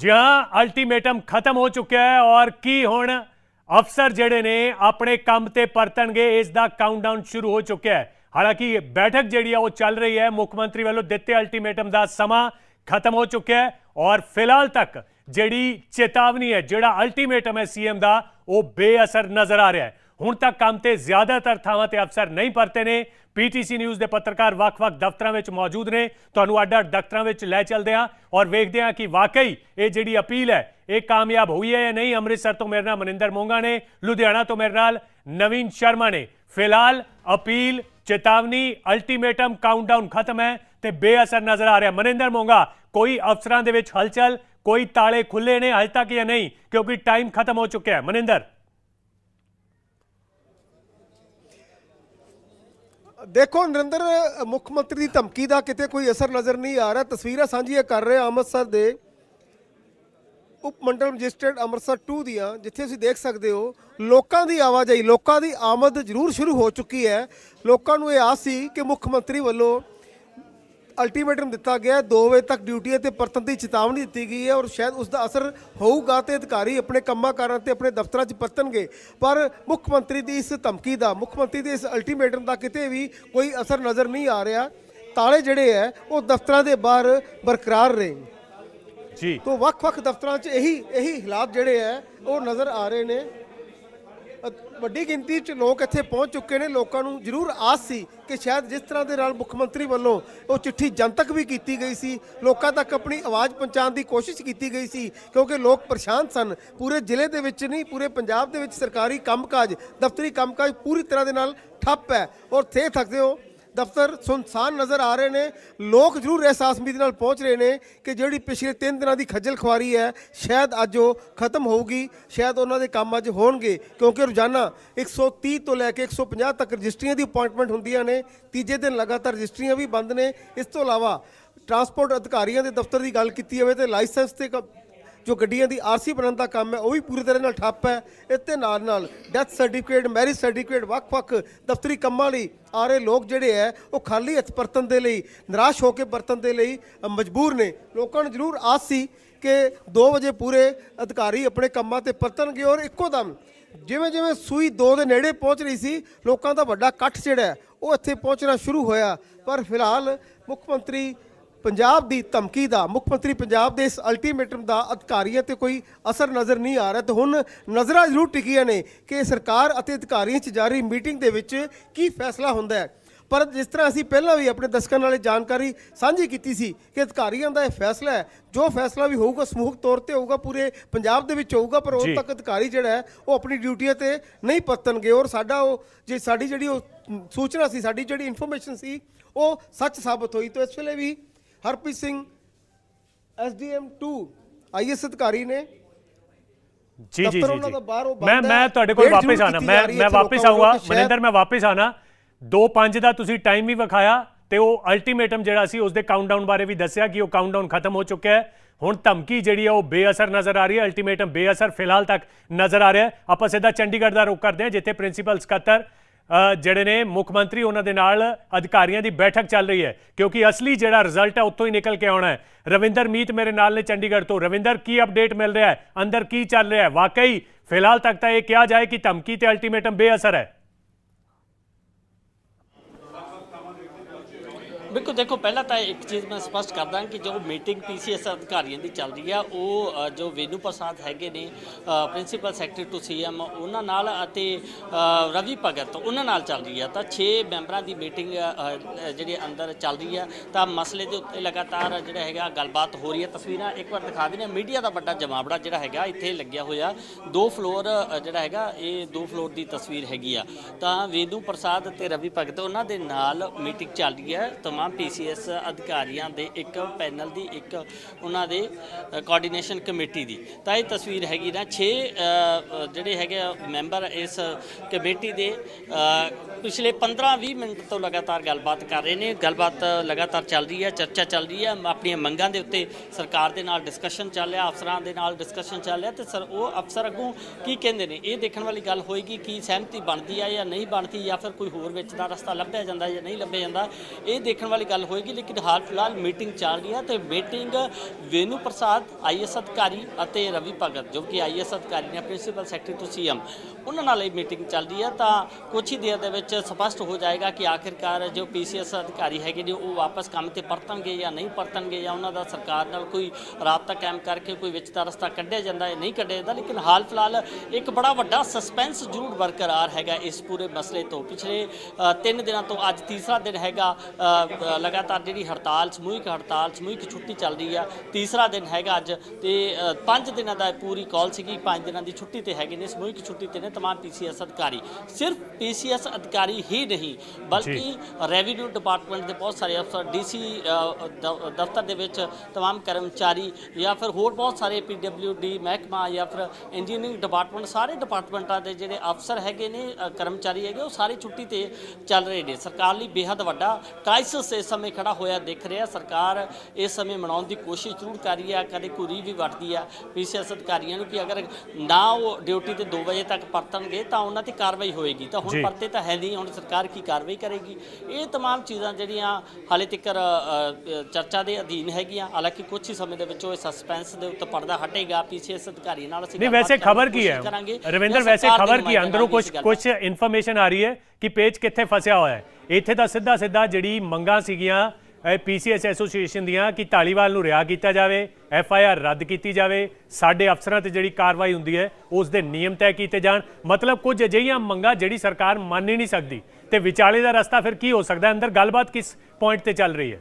ਜੀ ਹਾਂ ਅਲਟੀਮੇਟਮ ਖਤਮ ਹੋ ਚੁੱਕਿਆ ਹੈ ਔਰ ਕੀ ਹੁਣ ਅਫਸਰ ਜਿਹੜੇ ਨੇ ਆਪਣੇ ਕੰਮ ਤੇ ਪਰਤਣਗੇ, ਇਸ ਦਾ ਕਾਊਂਟਡਾਊਨ ਸ਼ੁਰੂ ਹੋ ਚੁੱਕਿਆ ਹੈ। ਹਾਲਾਂਕਿ ਬੈਠਕ ਜਿਹੜੀ ਆ ਉਹ ਚੱਲ ਰਹੀ ਹੈ, ਮੁੱਖ ਮੰਤਰੀ ਵੱਲੋਂ ਦਿੱਤੇ ਅਲਟੀਮੇਟਮ ਦਾ ਸਮਾਂ ਖਤਮ ਹੋ ਚੁੱਕਿਆ ਹੈ ਔਰ ਫਿਲਹਾਲ ਤੱਕ ਜਿਹੜੀ ਚੇਤਾਵਨੀ ਹੈ, ਜਿਹੜਾ ਅਲਟੀਮੇਟਮ ਹੈ ਸੀਐਮ ਦਾ, ਉਹ ਬੇਅਸਰ ਨਜ਼ਰ ਆ ਰਿਹਾ ਹੈ। ਹੁਣ ਤੱਕ ਕੰਮ ਤੇ ਜ਼ਿਆਦਾਤਰ ਥਾਵਾਂ ਤੇ ਅਫਸਰ ਨਹੀਂ ਪਰਤੇ ਨੇ। ਪੀਟੀਸੀ ਨਿਊਜ਼ ਦੇ ਪੱਤਰਕਾਰ ਵੱਖ-ਵੱਖ ਦਫ਼ਤਰਾਂ ਵਿੱਚ ਮੌਜੂਦ ਨੇ। ਤੁਹਾਨੂੰ ਅੱਡ-ਅੱਡ ਦਫ਼ਤਰਾਂ ਵਿੱਚ ਲੈ ਚੱਲਦੇ ਹਾਂ ਔਰ ਵੇਖਦੇ ਹਾਂ ਕਿ ਵਾਕਈ ਇਹ ਜਿਹੜੀ ਅਪੀਲ ਹੈ, ਇਹ ਕਾਮਯਾਬ ਹੋਈ ਹੈ ਜਾਂ ਨਹੀਂ। ਅੰਮ੍ਰਿਤਸਰ ਤੋਂ ਮੇਰੇ ਨਾਲ ਮਨਿੰਦਰ ਮੋਂਗਾ ਨੇ, ਲੁਧਿਆਣਾ ਤੋਂ ਮੇਰੇ ਨਾਲ ਨਵੀਨ ਸ਼ਰਮਾ ਨੇ। ਫਿਲਹਾਲ ਅਪੀਲ, ਚੇਤਾਵਨੀ ਅਲਟੀਮੇਟਮ ਕਾਊਂਟਡਾਊਨ ਖਤਮ ਹੈ ਤੇ ਬੇਅਸਰ ਨਜ਼ਰ ਆ ਰਿਹਾ ਮਨਿੰਦਰ ਮੋਂਗਾ। ਕੋਈ ਅਫਸਰਾਂ ਦੇ ਵਿੱਚ ਹਲਚਲ, ਕੋਈ ਤਾਲੇ ਖੁੱਲੇ ਨੇ ਹਜੇ ਤੱਕ ਜਾਂ ਨਹੀਂ, ਕਿਉਂਕਿ ਟਾਈਮ ਖਤਮ ਹੋ ਚੁੱਕਿਆ ਹੈ। ਮਨਿੰਦਰ। ਦੇਖੋ, ਨਰਿੰਦਰ, ਮੁੱਖ ਮੰਤਰੀ ਦੀ ਧਮਕੀ ਦਾ ਕਿਤੇ ਕੋਈ ਅਸਰ ਨਜ਼ਰ ਨਹੀਂ ਆ ਰਿਹਾ। ਤਸਵੀਰਾਂ ਸਾਂਝੀਆਂ ਕਰ ਰਹੇ ਅੰਮ੍ਰਿਤਸਰ ਦੇ ਉਪ ਮੰਡਲ ਮੈਜਿਸਟਰੇਟ ਅੰਮ੍ਰਿਤਸਰ 2 ਦੀਆਂ, ਜਿੱਥੇ ਤੁਸੀਂ ਦੇਖ ਸਕਦੇ ਹੋ, ਲੋਕਾਂ ਦੀ ਆਵਾਜਾਈ, ਲੋਕਾਂ ਦੀ ਆਮਦ ਜ਼ਰੂਰ ਸ਼ੁਰੂ ਹੋ ਚੁੱਕੀ ਹੈ। ਲੋਕਾਂ ਨੂੰ ਇਹ ਆਸ ਸੀ ਕਿ ਮੁੱਖ ਮੰਤਰੀ ਵੱਲੋਂ ਅਲਟੀਮੇਟਮ ਦਿੱਤਾ ਗਿਆ 2 ਵਜੇ ਤੱਕ ਡਿਊਟੀ ਤੇ ਪਰਤਨ ਦੀ ਚੇਤਾਵਨੀ ਦਿੱਤੀ ਗਈ ਹੈ ਔਰ ਸ਼ਾਇਦ ਉਸ ਦਾ ਅਸਰ ਹੋਊਗਾ ਤੇ ਅਧਿਕਾਰੀ ਆਪਣੇ ਕੰਮਾਂ ਕਾਰਾਂ ਤੇ ਆਪਣੇ ਦਫ਼ਤਰਾਂ 'ਚ ਪਰਤਣਗੇ। ਪਰ ਮੁੱਖ ਮੰਤਰੀ ਦੀ ਇਸ ਧਮਕੀ ਦਾ ਮੁੱਖ ਮੰਤਰੀ ਦੇ ਇਸ ਅਲਟੀਮੇਟਮ ਦਾ ਕਿਤੇ ਵੀ ਕੋਈ ਅਸਰ ਨਜ਼ਰ ਨਹੀਂ ਆ ਰਿਹਾ। ਤਾਲੇ ਜਿਹੜੇ ਹੈ ਉਹ ਦਫ਼ਤਰਾਂ ਦੇ ਬਾਹਰ ਬਰਕਰਾਰ ਰਹੇ ਜੀ। ਤੋਂ ਵੱਖ-ਵੱਖ ਦਫ਼ਤਰਾਂ 'ਚ ਇਹੀ ਇਹੀ ਹਾਲਾਤ ਜਿਹੜੇ ਹੈ ਉਹ ਨਜ਼ਰ ਆ ਰਹੇ ਨੇ। ਵੱਡੀ ਗਿਣਤੀ 'ਚ ਲੋਕ ਇੱਥੇ ਪਹੁੰਚ ਚੁੱਕੇ ਨੇ। ਲੋਕਾਂ ਨੂੰ ਜ਼ਰੂਰ ਆਸ ਸੀ ਕਿ ਸ਼ਾਇਦ ਜਿਸ ਤਰ੍ਹਾਂ ਦੇ ਨਾਲ ਮੁੱਖ ਮੰਤਰੀ ਵੱਲੋਂ ਉਹ ਚਿੱਠੀ ਜਨਤਕ ਵੀ ਕੀਤੀ ਗਈ ਸੀ, ਲੋਕਾਂ ਤੱਕ ਆਪਣੀ ਆਵਾਜ਼ ਪਹੁੰਚਾਉਣ ਦੀ ਕੋਸ਼ਿਸ਼ ਕੀਤੀ ਗਈ ਸੀ, ਕਿਉਂਕਿ ਲੋਕ ਪਰੇਸ਼ਾਨ ਸਨ। ਪੂਰੇ ਜ਼ਿਲ੍ਹੇ ਦੇ ਵਿੱਚ ਨਹੀਂ, ਪੂਰੇ ਪੰਜਾਬ ਦੇ ਵਿੱਚ ਸਰਕਾਰੀ ਕੰਮਕਾਜ, ਦਫ਼ਤਰੀ ਕੰਮਕਾਜ ਪੂਰੀ ਤਰ੍ਹਾਂ ਦੇ ਨਾਲ ਠੱਪ ਹੈ। ਔਰ ਥੇ ਥੱਕਦੇ ਹੋ ਦਫ਼ਤਰ ਸੁਨਸਾਨ ਨਜ਼ਰ ਆ ਰਹੇ ਨੇ। ਲੋਕ ਜ਼ਰੂਰ ਇਸ ਆਸਮੀ ਨਾਲ ਪਹੁੰਚ ਰਹੇ ਨੇ ਕਿ ਜਿਹੜੀ ਪਿਛਲੇ 3 ਦਿਨਾਂ ਦੀ ਖੱਜਲ ਖੁਆਰੀ ਹੈ, ਸ਼ਾਇਦ ਅੱਜ ਉਹ ਖਤਮ ਹੋਊਗੀ, ਸ਼ਾਇਦ ਉਹਨਾਂ ਦੇ ਕੰਮ ਅੱਜ ਹੋਣਗੇ, ਕਿਉਂਕਿ ਰੋਜ਼ਾਨਾ 130 ਤੋਂ ਲੈ ਕੇ 150 ਤੱਕ ਰਜਿਸਟਰੀਆਂ ਦੀ ਅਪਾਇੰਟਮੈਂਟ ਹੁੰਦੀਆਂ ਨੇ। ਤੀਜੇ ਦਿਨ ਲਗਾਤਾਰ ਰਜਿਸਟਰੀਆਂ ਵੀ ਬੰਦ ਨੇ। ਇਸ ਤੋਂ ਇਲਾਵਾ ਟਰਾਂਸਪੋਰਟ ਅਧਿਕਾਰੀਆਂ ਦੇ ਦਫ਼ਤਰ ਦੀ ਗੱਲ ਕੀਤੀ ਜਾਵੇ ਤੇ ਲਾਇਸੈਂਸ ਤੇ ਕ- ਜੋ ਗੱਡੀਆਂ ਦੀ ਆਰਸੀ ਬਣਨ ਦਾ ਕੰਮ ਹੈ, ਉਹ ਵੀ ਪੂਰੀ ਤਰ੍ਹਾਂ ਨਾਲ ਠੱਪ ਹੈ। ਇਸ ਤੇ ਨਾਲ ਨਾਲ ਡੈਥ ਸਰਟੀਫਿਕੇਟ ਮੈਰਿਜ ਸਰਟੀਫਿਕੇਟ ਵੱਖ-ਵੱਖ ਦਫ਼ਤਰੀ ਕੰਮਾਂ ਲਈ ਆ ਰਹੇ ਲੋਕ ਜਿਹੜੇ ਹੈ, ਉਹ ਖਾਲੀ ਹੱਥ ਵਰਤਣ ਦੇ ਲਈ, ਨਿਰਾਸ਼ ਹੋ ਕੇ ਵਰਤਣ ਦੇ ਲਈ ਮਜਬੂਰ ਨੇ। ਲੋਕਾਂ ਨੂੰ ਜ਼ਰੂਰ ਆਸ ਸੀ ਕਿ 2 ਵਜੇ ਪੂਰੇ ਅਧਿਕਾਰੀ ਆਪਣੇ ਕੰਮਾਂ ਤੇ ਪਰਤਣਗੇ ਔਰ ਇੱਕੋ ਦਮ ਜਿਵੇਂ ਜਿਵੇਂ ਸੂਈ 2 ਦੇ ਨੇੜੇ ਪਹੁੰਚ ਰਹੀ ਸੀ, ਲੋਕਾਂ ਦਾ ਵੱਡਾ ਇਕੱਠ ਜਿਹੜਾ ਉਹ ਇੱਥੇ ਪਹੁੰਚਣਾ ਸ਼ੁਰੂ ਹੋਇਆ। ਪਰ ਫਿਲਹਾਲ ਮੁੱਖ ਮੰਤਰੀ ਪੰਜਾਬ ਦੀ ਧਮਕੀ ਦਾ ਮੁੱਖ ਮੰਤਰੀ ਪੰਜਾਬ ਦੇ ਇਸ ਅਲਟੀਮੇਟਮ ਦਾ ਅਧਿਕਾਰੀਆਂ ਤੇ ਕੋਈ ਅਸਰ ਨਜ਼ਰ ਨਹੀਂ ਆ ਰਿਹਾ। ਤੇ ਹੁਣ ਨਜ਼ਰਾਂ ਜ਼ਰੂਰ ਟਿਕੀਆਂ ਨੇ ਕਿ ਸਰਕਾਰ ਅਤੇ ਅਧਿਕਾਰੀਆਂ 'ਚ ਜਾਰੀ ਮੀਟਿੰਗ ਦੇ ਵਿੱਚ ਕੀ ਫੈਸਲਾ ਹੁੰਦਾ ਹੈ। ਪਰ ਜਿਸ ਤਰ੍ਹਾਂ ਅਸੀਂ ਪਹਿਲਾਂ ਵੀ ਆਪਣੇ ਦਰਸ਼ਕਾਂ ਨਾਲ ਜਾਣਕਾਰੀ ਸਾਂਝੀ ਕੀਤੀ ਸੀ ਕਿ ਅਧਿਕਾਰੀਆਂ ਦਾ ਇਹ ਫੈਸਲਾ ਹੈ ਜੋ ਫੈਸਲਾ ਵੀ ਹੋਊਗਾ ਸਮੂਹਕ ਤੌਰ ਤੇ ਹੋਊਗਾ ਪੂਰੇ ਪੰਜਾਬ ਦੇ ਵਿੱਚ ਹੋਊਗਾ ਪਰ। ਉਦੋਂ ਤੱਕ ਅਧਿਕਾਰੀ ਜਿਹੜਾ ਹੈ ਉਹ ਆਪਣੀ ਡਿਊਟੀਆਂ ਤੇ ਨਹੀਂ ਪਰਤਣਗੇ। ਔਰ ਸਾਡਾ ਉਹ ਜੇ ਸਾਡੀ ਜਿਹੜੀ ਉਹ ਸੂਚਨਾ ਸੀ ਸਾਡੀ ਜਿਹੜੀ ਇਨਫੋਰਮੇਸ਼ਨ ਸੀ ਉਹ ਸੱਚ ਸਾਬਤ ਹੋਈ। ਤਾਂ ਇਸ ਵੇਲੇ ਵੀ ਹਰਪ੍ਰੀਤ ਸਿੰਘ ਐਸਡੀਐਮ 2 ਆਈਐਸ ਅਧਿਕਾਰੀ ਨੇ। ਜੀ ਜੀ ਜੀ ਮੈਂ। ਮੈਂ ਤੁਹਾਡੇ ਕੋਲ ਵਾਪਸ ਆਣਾ ਮੈਂ ਮੈਂ ਵਾਪਸ ਸ਼ਾਇਦ- ਮਨਿੰਦਰ ਮੈਂ ਵਾਪਸ ਆਣਾ 2-5 ਦਾ ਤੁਸੀਂ ਟਾਈਮ ਵੀ ਵਿਖਾਇਆ ਤੇ ਉਹ ਅਲਟੀਮੇਟਮ ਜਿਹੜਾ ਸੀ ਉਸ ਦੇ ਕਾਊਂਟਡਾਊਨ ਬਾਰੇ ਵੀ ਦੱਸਿਆ ਕਿ ਉਹ ਕਾਊਂਟਡਾਊਨ ਖਤਮ ਹੋ ਚੁੱਕਿਆ ਹੈ। ਹੁਣ ਧਮਕੀ ਜਿਹੜੀ ਹੈ ਉਹ ਬੇਅਸਰ ਨਜ਼ਰ ਆ ਰਹੀ ਹੈ। ਅਲਟੀਮੇਟਮ ਬੇਅਸਰ ਫਿਲਹਾਲ ਤੱਕ ਨਜ਼ਰ ਆ ਰਿਹਾ ਆਪਾਂ ਸਿੱਧਾ ਚੰਡੀਗੜ੍ਹ ਦਾ ਰੁਖ ਕਰਦੇ ਹਾਂ ਜਿੱਥੇ ਪ੍ਰਿੰਸੀਪਲ ਸਕੱਤਰ ਜਿਹੜੇ ਨੇ ਮੁੱਖ ਮੰਤਰੀ ਉਹਨਾਂ ਦੇ ਨਾਲ ਅਧਿਕਾਰੀਆਂ ਦੀ ਬੈਠਕ ਚੱਲ ਰਹੀ ਹੈ, ਕਿਉਂਕਿ ਅਸਲੀ ਜਿਹੜਾ ਰਿਜ਼ਲਟ ਹੈ ਉੱਥੋਂ ਹੀ ਨਿਕਲ ਕੇ ਆਉਣਾ ਹੈ। ਰਵਿੰਦਰ ਮੀਤ ਮੇਰੇ ਨਾਲ ਨੇ ਚੰਡੀਗੜ੍ਹ ਤੋਂ। ਰਵਿੰਦਰ, ਕੀ ਅਪਡੇਟ ਮਿਲ ਰਿਹਾ ਹੈ? ਅੰਦਰ ਕੀ ਚੱਲ ਰਿਹਾ ਹੈ? ਵਾਕਈ, ਫਿਲਹਾਲ ਤੱਕ ਤਾਂ ਇਹ ਕਿਹਾ ਜਾਏ ਕਿ ਧਮਕੀ ਤੇ ਅਲਟੀਮੇਟਮ ਬੇਅਸਰ ਹੈ। ਬਿਲਕੁਲ ਦੇਖੋ ਪਹਿਲਾਂ ਤਾਂ ਇੱਕ ਚੀਜ਼ ਮੈਂ ਸਪਸ਼ਟ ਕਰਦਾ ਕਿ ਜੋ ਮੀਟਿੰਗ ਪੀਸੀਐਸ ਅਧਿਕਾਰੀਆਂ ਦੀ ਚੱਲ ਰਹੀ ਆ ਉਹ ਅ, ਜੋ ਵੇਨੂ ਪ੍ਰਸਾਦ ਹੈਗੇ ਨੇ ਪ੍ਰਿੰਸੀਪਲ ਸੈਕਟਰੀ ਟੂ ਸੀਐਮ ਉਹਨਾਂ ਨਾਲ ਅਤੇ ਅ, ਰਵੀ ਭਗਤ ਉਹਨਾਂ ਨਾਲ ਚੱਲ ਰਹੀ ਆ। ਤਾਂ 6 ਮੈਂਬਰਾਂ ਦੀ ਮੀਟਿੰਗ ਜਿਹੜੀ ਅੰਦਰ ਚੱਲ ਰਹੀ ਆ। ਤਾਂ ਮਸਲੇ ਦੇ ਉੱਤੇ ਲਗਾਤਾਰ ਜਿਹੜਾ ਹੈਗਾ ਗੱਲਬਾਤ ਹੋ ਰਹੀ ਹੈ ਤਸਵੀਰਾਂ ਇੱਕ ਵਾਰ ਦਿਖਾ ਦਿੰਦੇ ਹਾਂ। ਮੀਡੀਆ ਦਾ ਵੱਡਾ ਜਮਾਵੜਾ ਜਿਹੜਾ ਹੈਗਾ ਇੱਥੇ ਲੱਗਿਆ ਹੋਇਆ। ਦੋ ਫਲੋਰ ਅ, ਜਿਹੜਾ ਹੈਗਾ ਇਹ ਦੋ ਫਲੋਰ ਦੀ ਤਸਵੀਰ ਹੈਗੀ ਆ। ਤਾਂ ਵੇਨੂ ਪ੍ਰਸਾਦ ਤੇ ਰਵੀ ਭਗਤ ਉਹਨਾਂ ਦੇ ਨਾਲ ਮੀਟਿੰਗ ਚੱਲ ਰਹੀ ਹੈ ਤਮਾਮ ਪੀਸੀਐਸ ਅਧਿਕਾਰੀਆਂ ਦੇ ਇੱਕ ਪੈਨਲ ਦੀ ਇੱਕ ਉਹਨਾਂ ਦੇ ਕੋਆਰਡੀਨੇਸ਼ਨ ਕਮੇਟੀ ਦੀ। ਤਾਂ ਇਹ ਤਸਵੀਰ ਹੈਗੀ ਨਾ 6 ਜਿਹੜੇ ਹੈਗੇ ਆ ਮੈਂਬਰ ਇਸ ਕਮੇਟੀ ਦੇ ਪਿਛਲੇ 15-20 ਮਿੰਟ ਤੋਂ ਲਗਾਤਾਰ ਗੱਲਬਾਤ ਕਰ ਰਹੇ ਨੇ। ਗੱਲਬਾਤ ਲਗਾਤਾਰ ਚੱਲ ਰਹੀ ਹੈ, ਚਰਚਾ ਚੱਲ ਰਹੀ ਹੈ। ਆਪਣੀਆਂ ਮੰਗਾਂ ਦੇ ਉੱਤੇ ਸਰਕਾਰ ਦੇ ਨਾਲ ਡਿਸਕਸ਼ਨ ਚੱਲ ਰਿਹਾ, ਅਫਸਰਾਂ ਦੇ ਨਾਲ ਡਿਸਕਸ਼ਨ ਚੱਲ ਰਿਹਾ ਤੇ ਸਰ, ਉਹ ਅਫਸਰ ਅੱਗੋਂ ਕੀ ਕਹਿੰਦੇ ਨੇ? ਇਹ ਦੇਖਣ ਵਾਲੀ ਗੱਲ ਹੋਏਗੀ ਕੀ ਸਹਿਮਤੀ ਬਣਦੀ ਹੈ ਜਾਂ ਨਹੀਂ ਬਣਦੀ ਜਾਂ ਫਿਰ ਕੋਈ ਹੋਰ ਵਿੱਚ ਦਾ ਰਸਤਾ ਲੱਭਿਆ ਜਾਂਦਾ ਜਾਂ ਨਹੀਂ ਲੱਭਿਆ ਜਾਂਦਾ। ਇਹ ਦੇਖਣ ਵਾਲੀ ਗੱਲ ਹੋਏਗੀ ਲੇਕਿਨ ਹਾਲ ਫਿਲਹਾਲ ਮੀਟਿੰਗ ਚੱਲ ਰਹੀ ਹੈ ਤੇ ਮੀਟਿੰਗ ਵੇਨੂ ਪ੍ਰਸਾਦ ਆਈਐਸ ਅਧਿਕਾਰੀ ਅਤੇ ਰਵੀ ਭਗਤ ਜੋ ਕਿ ਆਈਐਸ ਅਧਿਕਾਰੀ ਨੇ ਪ੍ਰਿੰਸੀਪਲ ਸੈਕਟਰੀ ਟੂ ਸੀਐਮ ਉਹਨਾਂ ਨਾਲ ਇਹ ਮੀਟਿੰਗ ਚੱਲ ਰਹੀ ਹੈ। ਤਾਂ ਕੁਝ ਹੀ ਦੇਰ ਦੇ ਵਿੱਚ ਸਪਸ਼ਟ ਹੋ ਜਾਏਗਾ ਕਿ ਆਖਿਰਕਾਰ ਜੋ ਪੀਸੀਐਸ ਅਧਿਕਾਰੀ ਹੈਗੇ ਨੇ ਉਹ ਵਾਪਸ ਕੰਮ ਤੇ ਪਰਤਣਗੇ ਜਾਂ ਨਹੀਂ ਪਰਤਣਗੇ ਜਾਂ ਉਹਨਾਂ ਦਾ ਸਰਕਾਰ ਨਾਲ ਕੋਈ ਰਾਬਤਾ ਕਾਇਮ ਕਰਕੇ ਕੋਈ ਵਿੱਚ ਦਾ ਰਸਤਾ ਕੱਢਿਆ ਜਾਂਦਾ ਹੈ ਨਹੀਂ ਕੱਢਿਆ ਜਾਂਦਾ। ਲੇਕਿਨ ਹਾਲ ਫਿਲਹਾਲ ਇੱਕ ਬੜਾ ਵੱਡਾ ਸਸਪੈਂਸ ਜ਼ਰੂਰ ਬਰਕਰਾਰ ਹੈਗਾ ਇਸ ਪੂਰੇ ਮਸਲੇ ਤੋਂ। ਪਿਛਲੇ ਅ, ਤਿੰਨ ਦਿਨਾਂ ਤੋਂ ਅੱਜ ਤੀਸਰਾ ਦਿਨ ਹੈਗਾ ਲਗਾਤਾਰ ਜਿਹੜੀ ਹੜਤਾਲ ਸਮੂਹਿਕ ਹੜਤਾਲ ਸਮੂਹਿਕ ਛੁੱਟੀ ਚੱਲ ਰਹੀ ਆ ਤੀਸਰਾ ਦਿਨ ਹੈਗਾ ਅੱਜ ਤੇ ਪੰਜ ਦਿਨਾਂ ਦਾ ਪੂਰੀ ਕਾਲ ਸੀਗੀ ਪੰਜ ਦਿਨਾਂ ਦੀ ਛੁੱਟੀ ਤੇ ਹੈਗੇ ਨੇ ਸਮੂਹਿਕ ਛੁੱਟੀ ਤੇ ਨੇ तमाम ਪੀਸੀਐਸ ਅਧਿਕਾਰੀ। ਸਿਰਫ ਪੀਸੀਐਸ ਅਧਿਕਾਰੀ ਹੀ ਨਹੀਂ ਬਲਕਿ ਰੈਵਨਿਊ ਡਿਪਾਰਟਮੈਂਟ ਦੇ ਬਹੁਤ ਸਾਰੇ ਅਫਸਰ ਡੀਸੀ ਦਫ਼ਤਰ ਦੇ ਵਿੱਚ ਤਮਾਮ ਕਰਮਚਾਰੀ ਜਾਂ ਫਿਰ ਹੋਰ ਬਹੁਤ ਸਾਰੇ ਪੀਡਬਲਯੂਡੀ ਮਹਿਕਮਾ ਜਾਂ ਫਿਰ ਇੰਜੀਨੀਅਰਿੰਗ ਡਿਪਾਰਟਮੈਂਟ ਸਾਰੇ ਡਿਪਾਰਟਮੈਂਟਾਂ ਦੇ ਜਿਹੜੇ ਅਫਸਰ ਹੈਗੇ ਨੇ ਕਰਮਚਾਰੀ ਹੈਗੇ ਉਹ ਸਾਰੇ ਛੁੱਟੀ ਤੇ ਚੱਲ ਰਹੇ ਨੇ। ਸਰਕਾਰ ਲਈ ਬੇਹੱਦ ਵੱਡਾ ਕ੍ਰਾਈਸਿਸ ਇਸ ਸਮੇਂ ਖੜਾ ਹੋਇਆ ਦਿਖ ਰਿਹਾ ਸਰਕਾਰ ਇਸ ਸਮੇਂ ਮਨਾਉਣ ਦੀ ਕੋਸ਼ਿਸ਼ ਜ਼ਰੂਰ ਕਰ ਰਹੀ ਹੈ ਕਦੇ ਕੋਈ ਵੀ ਵਰਦੀ ਆ ਪੀਸੀਐਸ ਅਧਿਕਾਰੀਆਂ ਨੂੰ ਕਿ ਅਗਰ ਨਾ ਉਹ ਡਿਊਟੀ ਤੇ 2 ਵਜੇ ਤੱਕ ਪਰਤਣਗੇ ਤਾਂ ਉਹਨਾਂ ਤੇ ਕਾਰਵਾਈ ਹੋਏਗੀ ਤਾਂ ਜੀ। ਹੁਣ ਪਰਤੇ ਤਾਂ ਹੈ ਨਹੀਂ ਹੁਣ ਸਰਕਾਰ ਕੀ ਕਾਰਵਾਈ ਕਰੇਗੀ ਇਹ तमाम ਚੀਜ਼ਾਂ ਜਿਹੜੀਆਂ ਹਾਲੇ ਤੱਕ ਚਰਚਾ ਦੇ ਅਧੀਨ ਹੈਗੀਆਂ ਹਾਲਾਂਕਿ ਕੁਝ ਹੀ ਸਮੇਂ ਦੇ ਵਿੱਚ ਉਹ ਸਸਪੈਂਸ ਦੇ ਉੱਤੇ ਪਰਦਾ ਹਟੇਗਾ ਪੀਸੀਐਸ ਅਧਿਕਾਰੀ ਨਾਲ ਅਸੀਂ ਨਹੀਂ ਗੱਲਬਾਤ ਵੈਸੇ ਕਰਨ ਦੀ ਖਬਰ ਕੀ ਕੋਸ਼ਿਸ਼ ਹੈ ਕਰਾਂਗੇ ਰਵਿੰਦਰ ਜਾਂ ਵੈਸੇ ਸਰਕਾਰ ਦੇ ਖਬਰ ਕੀ ਹੈ? ਅੰਦਰੋਂ ਨੁਮਾਇੰਦਿਆਂ ਕੁਝ ਨਾਲ ਵੀ ਇਸ ਗੱਲ ਕੁਝ ਇਨਫੋਰਮੇਸ਼ਨ ਆ ਰਹੀ ਹੈ ਕਿ ਪੇਜ ਕਿੱਥੇ ਫਸਿਆ ਹੋਇਆ ਹੈ ਇੱਥੇ ਤਾਂ ਸਿੱਧਾ ਸਿੱਧਾ ਜਿਹੜੀ ਮੰਗਾਂ ਸੀਗੀਆਂ ਪੀਸੀਐਸ ਐਸੋਸੀਏਸ਼ਨ ਦੀਆਂ ਕਿ ਢਾਲੀਵਾਲ ਨੂੰ ਰਿਹਾ ਕੀਤਾ ਜਾਵੇ ਐਫ ਆਈ ਆਰ ਰੱਦ ਕੀਤੀ ਜਾਵੇ, ਸਾਡੇ ਅਫਸਰਾਂ ਤੇ ਜਿਹੜੀ ਕਾਰਵਾਈ ਹੁੰਦੀ ਹੈ, ਉਸ ਦੇ ਨਿਯਮ ਤੈਅ ਕੀਤੇ ਜਾਣ। ਮਤਲਬ ਕੁਝ ਅਜਿਹੀਆਂ ਮੰਗਾਂ ਜਿਹੜੀ ਸਰਕਾਰ ਮੰਨ ਹੀ ਨਹੀਂ ਸਕਦੀ। ਤੇ ਵਿਚਾਲੇ ਦਾ ਰਸਤਾ ਫਿਰ ਕੀ ਹੋ ਸਕਦਾ? ਅੰਦਰ ਗੱਲਬਾਤ ਕਿਸ ਪੁਆਇੰਟ ਤੇ ਚੱਲ ਰਹੀ ਹੈ?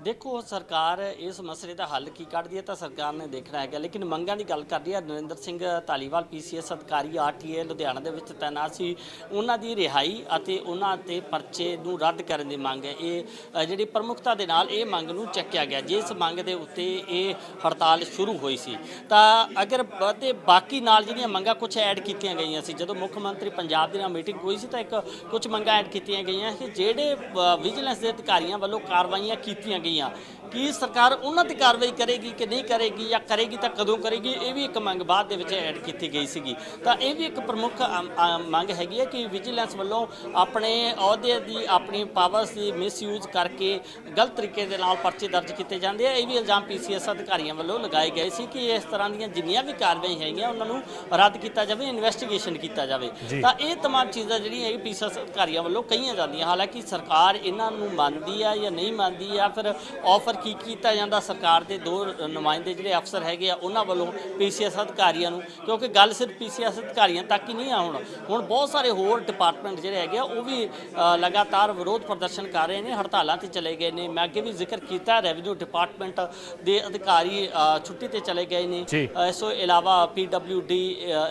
ਦੇਖੋ, ਸਰਕਾਰ ਇਸ ਮਸਲੇ ਦਾ ਹੱਲ ਕੀ ਕੱਢਦੀ ਹੈ ਤਾਂ ਸਰਕਾਰ ਨੇ ਦੇਖਣਾ ਹੈਗਾ। ਲੇਕਿਨ ਮੰਗਾਂ ਦੀ ਗੱਲ ਕਰਦੀ ਹੈ, ਨਰਿੰਦਰ ਸਿੰਘ ਧਾਲੀਵਾਲ, ਪੀਸੀਐਸ ਅਧਿਕਾਰੀ, ਆਰਟੀਏ ਲੁਧਿਆਣਾ ਦੇ ਵਿੱਚ ਤੈਨਾਤ ਸੀ। ਉਹਨਾਂ ਦੀ ਰਿਹਾਈ ਅਤੇ ਉਹਨਾਂ ਤੇ ਪਰਚੇ ਨੂੰ ਰੱਦ ਕਰਨ ਦੀ ਮੰਗ ਹੈ। ਇਹ ਜਿਹੜੀ ਪ੍ਰਮੁੱਖਤਾ ਦੇ ਨਾਲ ਇਹ ਮੰਗ ਨੂੰ ਚੱਕਿਆ ਗਿਆ। ਜਿਸ ਮੰਗ ਦੇ ਉੱਤੇ ਇਹ ਹੜਤਾਲ ਸ਼ੁਰੂ ਹੋਈ ਸੀ। ਤਾਂ ਅਗਰ ਬ- ਤੇ ਬਾਕੀ ਨਾਲ ਜਿਹੜੀਆਂ ਮੰਗਾਂ ਕੁਝ ਐਡ ਕੀਤੀਆਂ ਗਈਆਂ ਸੀ, ਜਦੋਂ ਮੁੱਖ ਮੰਤਰੀ ਪੰਜਾਬ ਦੇ ਨਾਲ ਮੀਟਿੰਗ ਹੋਈ ਸੀ, ਤਾਂ ਇੱਕ ਕੁਝ ਮੰਗਾਂ ਐਡ ਕੀਤੀਆਂ ਗਈਆਂ ਕਿ ਜਿਹੜੇ ਵਿਜੀਲੈਂਸ ਦੇ ਅਧਿਕਾਰੀਆਂ ਵੱਲੋਂ ਕਾਰਵਾਈਆਂ ਕੀਤੀਆਂ ਗਈਆਂ caminhar. ਕੀ ਸਰਕਾਰ ਉਹਨਾਂ ਤੇ ਕਾਰਵਾਈ ਕਰੇਗੀ ਕਿ ਨਹੀਂ ਕਰੇਗੀ ਜਾਂ ਕਰੇਗੀ ਤਾਂ ਕਦੋਂ ਕਰੇਗੀ ਇਹ ਵੀ ਇੱਕ ਮੰਗ ਬਾਅਦ ਦੇ ਵਿੱਚ ਐਡ ਕੀਤੀ ਗਈ ਸੀਗੀ ਤਾਂ ਇਹ ਵੀ ਇੱਕ ਪ੍ਰਮੁੱਖ ਅਮ, ਅਮ, ਮੰਗ ਹੈਗੀ ਹੈ ਕਿ ਵਿਜੀਲੈਂਸ ਵੱਲੋਂ ਆਪਣੇ ਅਹੁਦੇ ਦੀ ਆਪਣੀ ਪਾਵਰਸ ਦੀ ਮਿਸਯੂਜ਼ ਕਰਕੇ ਗਲਤ ਤਰੀਕੇ ਦੇ ਨਾਲ ਪਰਚੇ ਦਰਜ ਕੀਤੇ ਜਾਂਦੇ ਆ ਇਹ ਵੀ ਇਲਜ਼ਾਮ ਪੀਸੀਐਸ ਅਧਿਕਾਰੀਆਂ ਵੱਲੋਂ ਲਗਾਏ ਗਏ ਸੀ ਕਿ ਇਸ ਤਰ੍ਹਾਂ ਦੀਆਂ ਜਿੰਨੀਆਂ ਵੀ ਕਾਰਵਾਈ ਹੈਗੀਆਂ ਉਹਨਾਂ ਨੂੰ ਰੱਦ ਕੀਤਾ ਜਾਵੇ ਇਨਵੈਸਟੀਗੇਸ਼ਨ ਕੀਤਾ ਜਾਵੇ ਜੀ। ਤਾਂ ਇਹ तमाम ਚੀਜ਼ਾਂ ਜਿਹੜੀਆਂ ਇਹ ਪੀਸੀਐਸ ਅਧਿਕਾਰੀਆਂ ਵੱਲੋਂ ਕਹੀਆਂ ਜਾਂਦੀਆਂ ਹਾਲਾਂਕਿ ਸਰਕਾਰ ਇਹਨਾਂ ਨੂੰ ਮੰਨਦੀ ਆ ਜਾਂ ਨਹੀਂ ਮੰਨਦੀ ਆ ਫਿਰ ਆਫਰ ਕੀ ਕੀਤਾ ਜਾਂਦਾ ਸਰਕਾਰ ਦੇ ਦੋ ਨੁਮਾਇੰਦੇ ਜਿਹੜੇ ਅਫਸਰ ਹੈਗੇ ਆ ਉਹਨਾਂ ਵੱਲੋਂ ਪੀਸੀਐਸ ਅਧਿਕਾਰੀਆਂ ਨੂੰ ਕਿਉਂਕਿ ਗੱਲ ਸਿਰਫ ਪੀਸੀਐਸ ਅਧਿਕਾਰੀਆਂ ਤੱਕ ਹੀ ਨਹੀਂ ਆ ਹੁਣ ਹੁਣ ਬਹੁਤ ਸਾਰੇ ਹੋਰ ਡਿਪਾਰਟਮੈਂਟ ਜਿਹੜੇ ਹੈਗੇ ਆ ਉਹ ਵੀ ਅ, ਲਗਾਤਾਰ ਵਿਰੋਧ ਪ੍ਰਦਰਸ਼ਨ ਕਰ ਰਹੇ ਨੇ ਹੜਤਾਲਾਂ ਤੇ ਚਲੇ ਗਏ ਨੇ ਮੈਂ ਅੱਗੇ ਵੀ ਜ਼ਿਕਰ ਕੀਤਾ ਰੈਵਨਿਊ ਡਿਪਾਰਟਮੈਂਟ ਦੇ ਅਧਿਕਾਰੀ ਅ, ਛੁੱਟੀ ਤੇ ਚਲੇ ਗਏ ਨੇ ਜੀ। ਅ, ਇਸ ਤੋਂ ਇਲਾਵਾ ਪੀਡਬਲਯੂਡੀ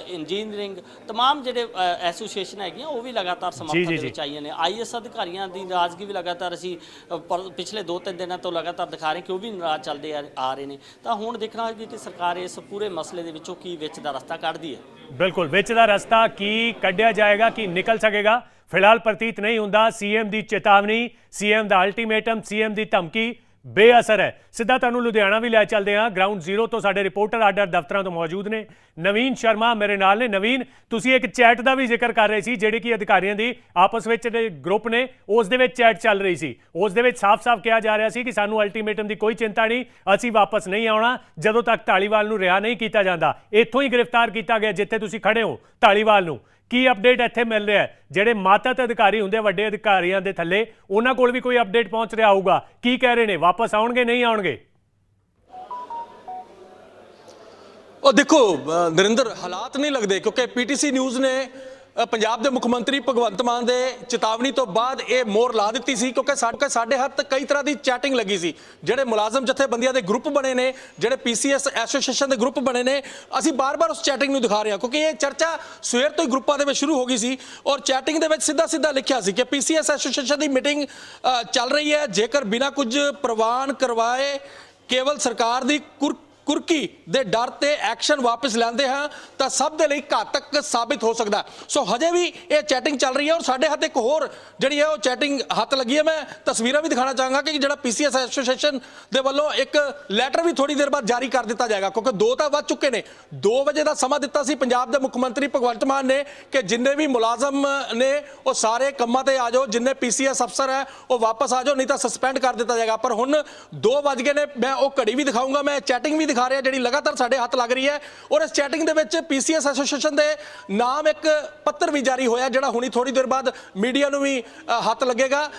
ਇੰਜੀਨੀਅਰਿੰਗ तमाम ਜਿਹੜੇ ਐਸੋਸੀਏਸ਼ਨ ਹੈਗੀਆਂ ਉਹ ਵੀ ਲਗਾਤਾਰ ਜੀ, ਸਮਰਥਨ ਜੀ, ਦੇ ਜੀ। ਵਿੱਚ ਆਈਆਂ ਨੇ ਆਈਐਸ ਅਧਿਕਾਰੀਆਂ ਦੀ ਨਾਰਾਜ਼ਗੀ ਵੀ ਲਗਾਤਾਰ ਅਸੀਂ ਅ, ਪਰ- ਪਿਛਲੇ 2-3 ਦਿਨਾਂ ਤੋਂ ਲਗਾਤਾਰ ਦਿਖਾ ਰਹੇ ਕਿ ਉਹ ਵੀ ਨਾਰਾਜ਼ ਚੱਲਦੇ ਆ ਆ ਰਹੇ ਨੇ। ਤਾਂ ਹੁਣ ਦੇਖਣਾ ਹੋਏਗਾ ਕਿ ਸਰਕਾਰ ਇਸ ਪੂਰੇ ਮਸਲੇ ਦੇ ਵਿੱਚੋਂ ਕੀ ਵਿੱਚ ਦਾ ਰਸਤਾ ਕੱਢਦੀ ਹੈ। ਬਿਲਕੁਲ, ਵਿੱਚ ਦਾ ਰਸਤਾ ਕੀ ਕੱਢਿਆ ਜਾਏਗਾ, ਕੀ ਨਿਕਲ ਸਕੇਗਾ, ਫਿਲਹਾਲ ਪ੍ਰਤੀਤ ਨਹੀਂ ਹੁੰਦਾ। ਸੀਐਮ ਦੀ ਚੇਤਾਵਨੀ, ਸੀਐਮ ਦਾ ਅਲਟੀਮੇਟਮ ਸੀਐਮ ਦੀ ਧਮਕੀ। ਬੇਅਸਰ ਹੈ। ਸਿੱਧਾ ਤੁਹਾਨੂੰ ਲੁਧਿਆਣਾ ਵੀ ਲੈ ਚੱਲਦੇ ਹਾਂ। ਗਰਾਊਂਡ ਜ਼ੀਰੋ ਤੋਂ ਸਾਡੇ ਰਿਪੋਰਟਰ ਆਰਡਰ ਦਫ਼ਤਰਾਂ ਤੋਂ ਮੌਜੂਦ ਨੇ। ਨਵੀਨ ਸ਼ਰਮਾ ਮੇਰੇ ਨਾਲ ਨੇ। ਨਵੀਨ, ਤੁਸੀਂ ਇੱਕ ਚੈਟ ਦਾ ਵੀ ਜ਼ਿਕਰ ਕਰ ਰਹੇ ਸੀ, ਜਿਹੜੀ ਕਿ ਅਧਿਕਾਰੀਆਂ ਦੀ ਆਪਸ ਵਿੱਚ ਦੇ ਗਰੁੱਪ ਨੇ, ਉਸ ਦੇ ਵਿੱਚ ਚੈਟ ਚੱਲ ਰਹੀ ਸੀ। ਉਸ ਦੇ ਵਿੱਚ ਸਾਫ਼-ਸਾਫ਼ ਕਿਹਾ ਜਾ ਰਿਹਾ ਸੀ ਕਿ ਸਾਨੂੰ ਅਲਟੀਮੇਟਮ ਦੀ ਕੋਈ ਚਿੰਤਾ ਨਹੀਂ, ਅਸੀਂ ਵਾਪਸ ਨਹੀਂ ਆਉਣਾ, ਜਦੋਂ ਤੱਕ ਢਾਲੀਵਾਲ ਨੂੰ ਰਿਹਾ ਨਹੀਂ ਕੀਤਾ ਜਾਂਦਾ। ਇੱਥੋਂ ਹੀ ਗ੍ਰਿਫਤਾਰ ਕੀਤਾ ਗਿਆ, ਜਿੱਥੇ ਤੁਸੀਂ ਖੜੇ ਹੋ ਢਾਲੀਵਾਲ ਨੂੰ। ਕੀ ਅਪਡੇਟ ਇੱਥੇ ਮਿਲ ਰਿਹਾ ਹੈ? ਜਿਹੜੇ ਮਾਤਤ ਅਧਿਕਾਰੀ ਹੁੰਦੇ ਆ, ਵੱਡੇ ਅਧਿਕਾਰੀਆਂ ਦੇ ਥੱਲੇ ਉਹਨਾਂ ਕੋਲ ਵੀ ਕੋਈ ਅਪਡੇਟ ਪਹੁੰਚ ਰਿਹਾ ਹੋਊਗਾ? ਕੀ ਕਹਿ ਰਹੇ ਨੇ? ਵਾਪਸ ਆਉਣਗੇ ਨਹੀਂ ਆਉਣਗੇ? ਉਹ ਦੇਖੋ ਅ, ਨਰਿੰਦਰ ਹਾਲਾਤ ਨਹੀਂ ਲੱਗਦੇ ਕਿਉਂਕਿ ਪੀਟੀਸੀ ਨਿਊਜ਼ ਨੇ ਪੰਜਾਬ ਦੇ ਮੁੱਖ ਮੰਤਰੀ ਭਗਵੰਤ ਮਾਨ ਦੇ ਚੇਤਾਵਨੀ ਤੋਂ ਬਾਅਦ ਇਹ ਮੋਹਰ ਲਾ ਦਿੱਤੀ ਸੀ, ਕਿਉਂਕਿ ਸਾਡੇ ਸਾਡੇ ਹੱਥ ਕਈ ਤਰ੍ਹਾਂ ਦੀ ਚੈਟਿੰਗ ਲੱਗੀ ਸੀ। ਜਿਹੜੇ ਮੁਲਾਜ਼ਮ ਜਥੇਬੰਦੀਆਂ ਦੇ ਗਰੁੱਪ ਬਣੇ ਨੇ, ਜਿਹੜੇ ਪੀਸੀਐਸ ਐਸੋਸੀਏਸ਼ਨ ਦੇ ਗਰੁੱਪ ਬਣੇ ਨੇ, ਅਸੀਂ ਬਾਰ-ਬਾਰ ਉਸ ਚੈਟਿੰਗ ਨੂੰ ਦਿਖਾ ਰਹੇ ਹਾਂ, ਕਿਉਂਕਿ ਇਹ ਚਰਚਾ ਸਵੇਰ ਤੋਂ ਹੀ ਗਰੁੱਪਾਂ ਦੇ ਵਿੱਚ ਸ਼ੁਰੂ ਹੋ ਗਈ ਸੀ ਔਰ ਚੈਟਿੰਗ ਦੇ ਵਿੱਚ ਸਿੱਧਾ-ਸਿੱਧਾ ਲਿਖਿਆ ਸੀ ਕਿ ਪੀਸੀਐਸ ਐਸੋਸੀਏਸ਼ਨ ਦੀ ਮੀਟਿੰਗ ਚੱਲ ਰਹੀ ਹੈ। ਜੇਕਰ ਬਿਨਾਂ ਕੁਝ ਪ੍ਰਵਾਨ ਕਰਵਾਏ ਕੇਵਲ ਸਰਕਾਰ ਦੀ ਕੁਰ ਕੁਰਕੀ ਦੇ ਡਰ ਤੇ ਐਕਸ਼ਨ ਵਾਪਸ ਲੈਂਦੇ ਹਾਂ, ਤਾਂ ਸਭ ਦੇ ਲਈ ਘਾਤਕ ਸਾਬਿਤ ਹੋ ਸਕਦਾ। ਸੋ ਹਜੇ ਵੀ ਇਹ ਚੈਟਿੰਗ ਚੱਲ ਰਹੀ ਹੈ ਔਰ ਸਾਡੇ ਹੱਥ ਇੱਕ ਹੋਰ ਜਿਹੜੀ ਹੈ ਉਹ ਚੈਟਿੰਗ ਹੱਥ ਲੱਗੀ ਹੈ। ਮੈਂ ਤਸਵੀਰਾਂ ਵੀ ਦਿਖਾਣਾ ਚਾਹਾਂਗਾ ਕਿ ਜਿਹੜਾ ਪੀਸੀਐਸ ਐਸੋਸੀਏਸ਼ਨ ਦੇ ਵੱਲੋਂ ਇੱਕ ਲੈਟਰ ਵੀ ਥੋੜੀ ਦੇਰ ਬਾਅਦ ਜਾਰੀ ਕਰ ਦਿੱਤਾ ਜਾਏਗਾ, ਕਿਉਂਕਿ ਦੋ ਤਾਂ ਵੱਜ ਚੁੱਕੇ ਨੇ। 2 ਵਜੇ ਦਾ ਸਮਾਂ ਦਿੱਤਾ ਸੀ ਪੰਜਾਬ ਦੇ ਮੁੱਖ ਮੰਤਰੀ ਭਗਵੰਤ ਮਾਨ ਨੇ ਕਿ ਜਿੰਨੇ ਵੀ ਮੁਲਾਜ਼ਮ ਨੇ, ਉਹ ਸਾਰੇ ਕੰਮਾਂ ਤੇ ਆ ਜਾਓ, ਜਿੰਨੇ ਪੀਸੀਐਸ ਅਫਸਰ ਹੈ, ਉਹ ਵਾਪਸ ਆ ਜਾਓ, ਨਹੀਂ ਤਾਂ ਸਸਪੈਂਡ ਕਰ ਦਿੱਤਾ ਜਾਏਗਾ। ਪਰ ਹੁਣ 2 ਵਜ ਗਏ ਨੇ, ਮੈਂ ਉਹ ਘੜੀ ਵੀ ਦਿਖਾਊਂਗਾ, ਮੈਂ ਚੈਟਿੰਗ ਵੀ ਦਿਖਾ ਰਿਹਾ ਜਿਹੜੀ ਲਗਾਤਾਰ ਸਾਡੇ ਹੱਥ ਲੱਗ ਰਹੀ ਹੈ। ਔਰ ਇਸ ਚੈਟਿੰਗ ਦੇ ਵਿੱਚ ਪੀਸੀਐਸ ਐਸੋਸੀਏਸ਼ਨ ਦੇ ਨਾਮ ਇੱਕ ਪੱਤਰ ਵੀ ਜਾਰੀ ਹੋਇਆ, ਜਿਹੜਾ ਹੁਣੀ ਥੋੜੀ ਦੇਰ ਬਾਅਦ ਮੀਡੀਆ ਨੂੰ ਵੀ ਹੱਥ ਲੱਗੇਗਾ।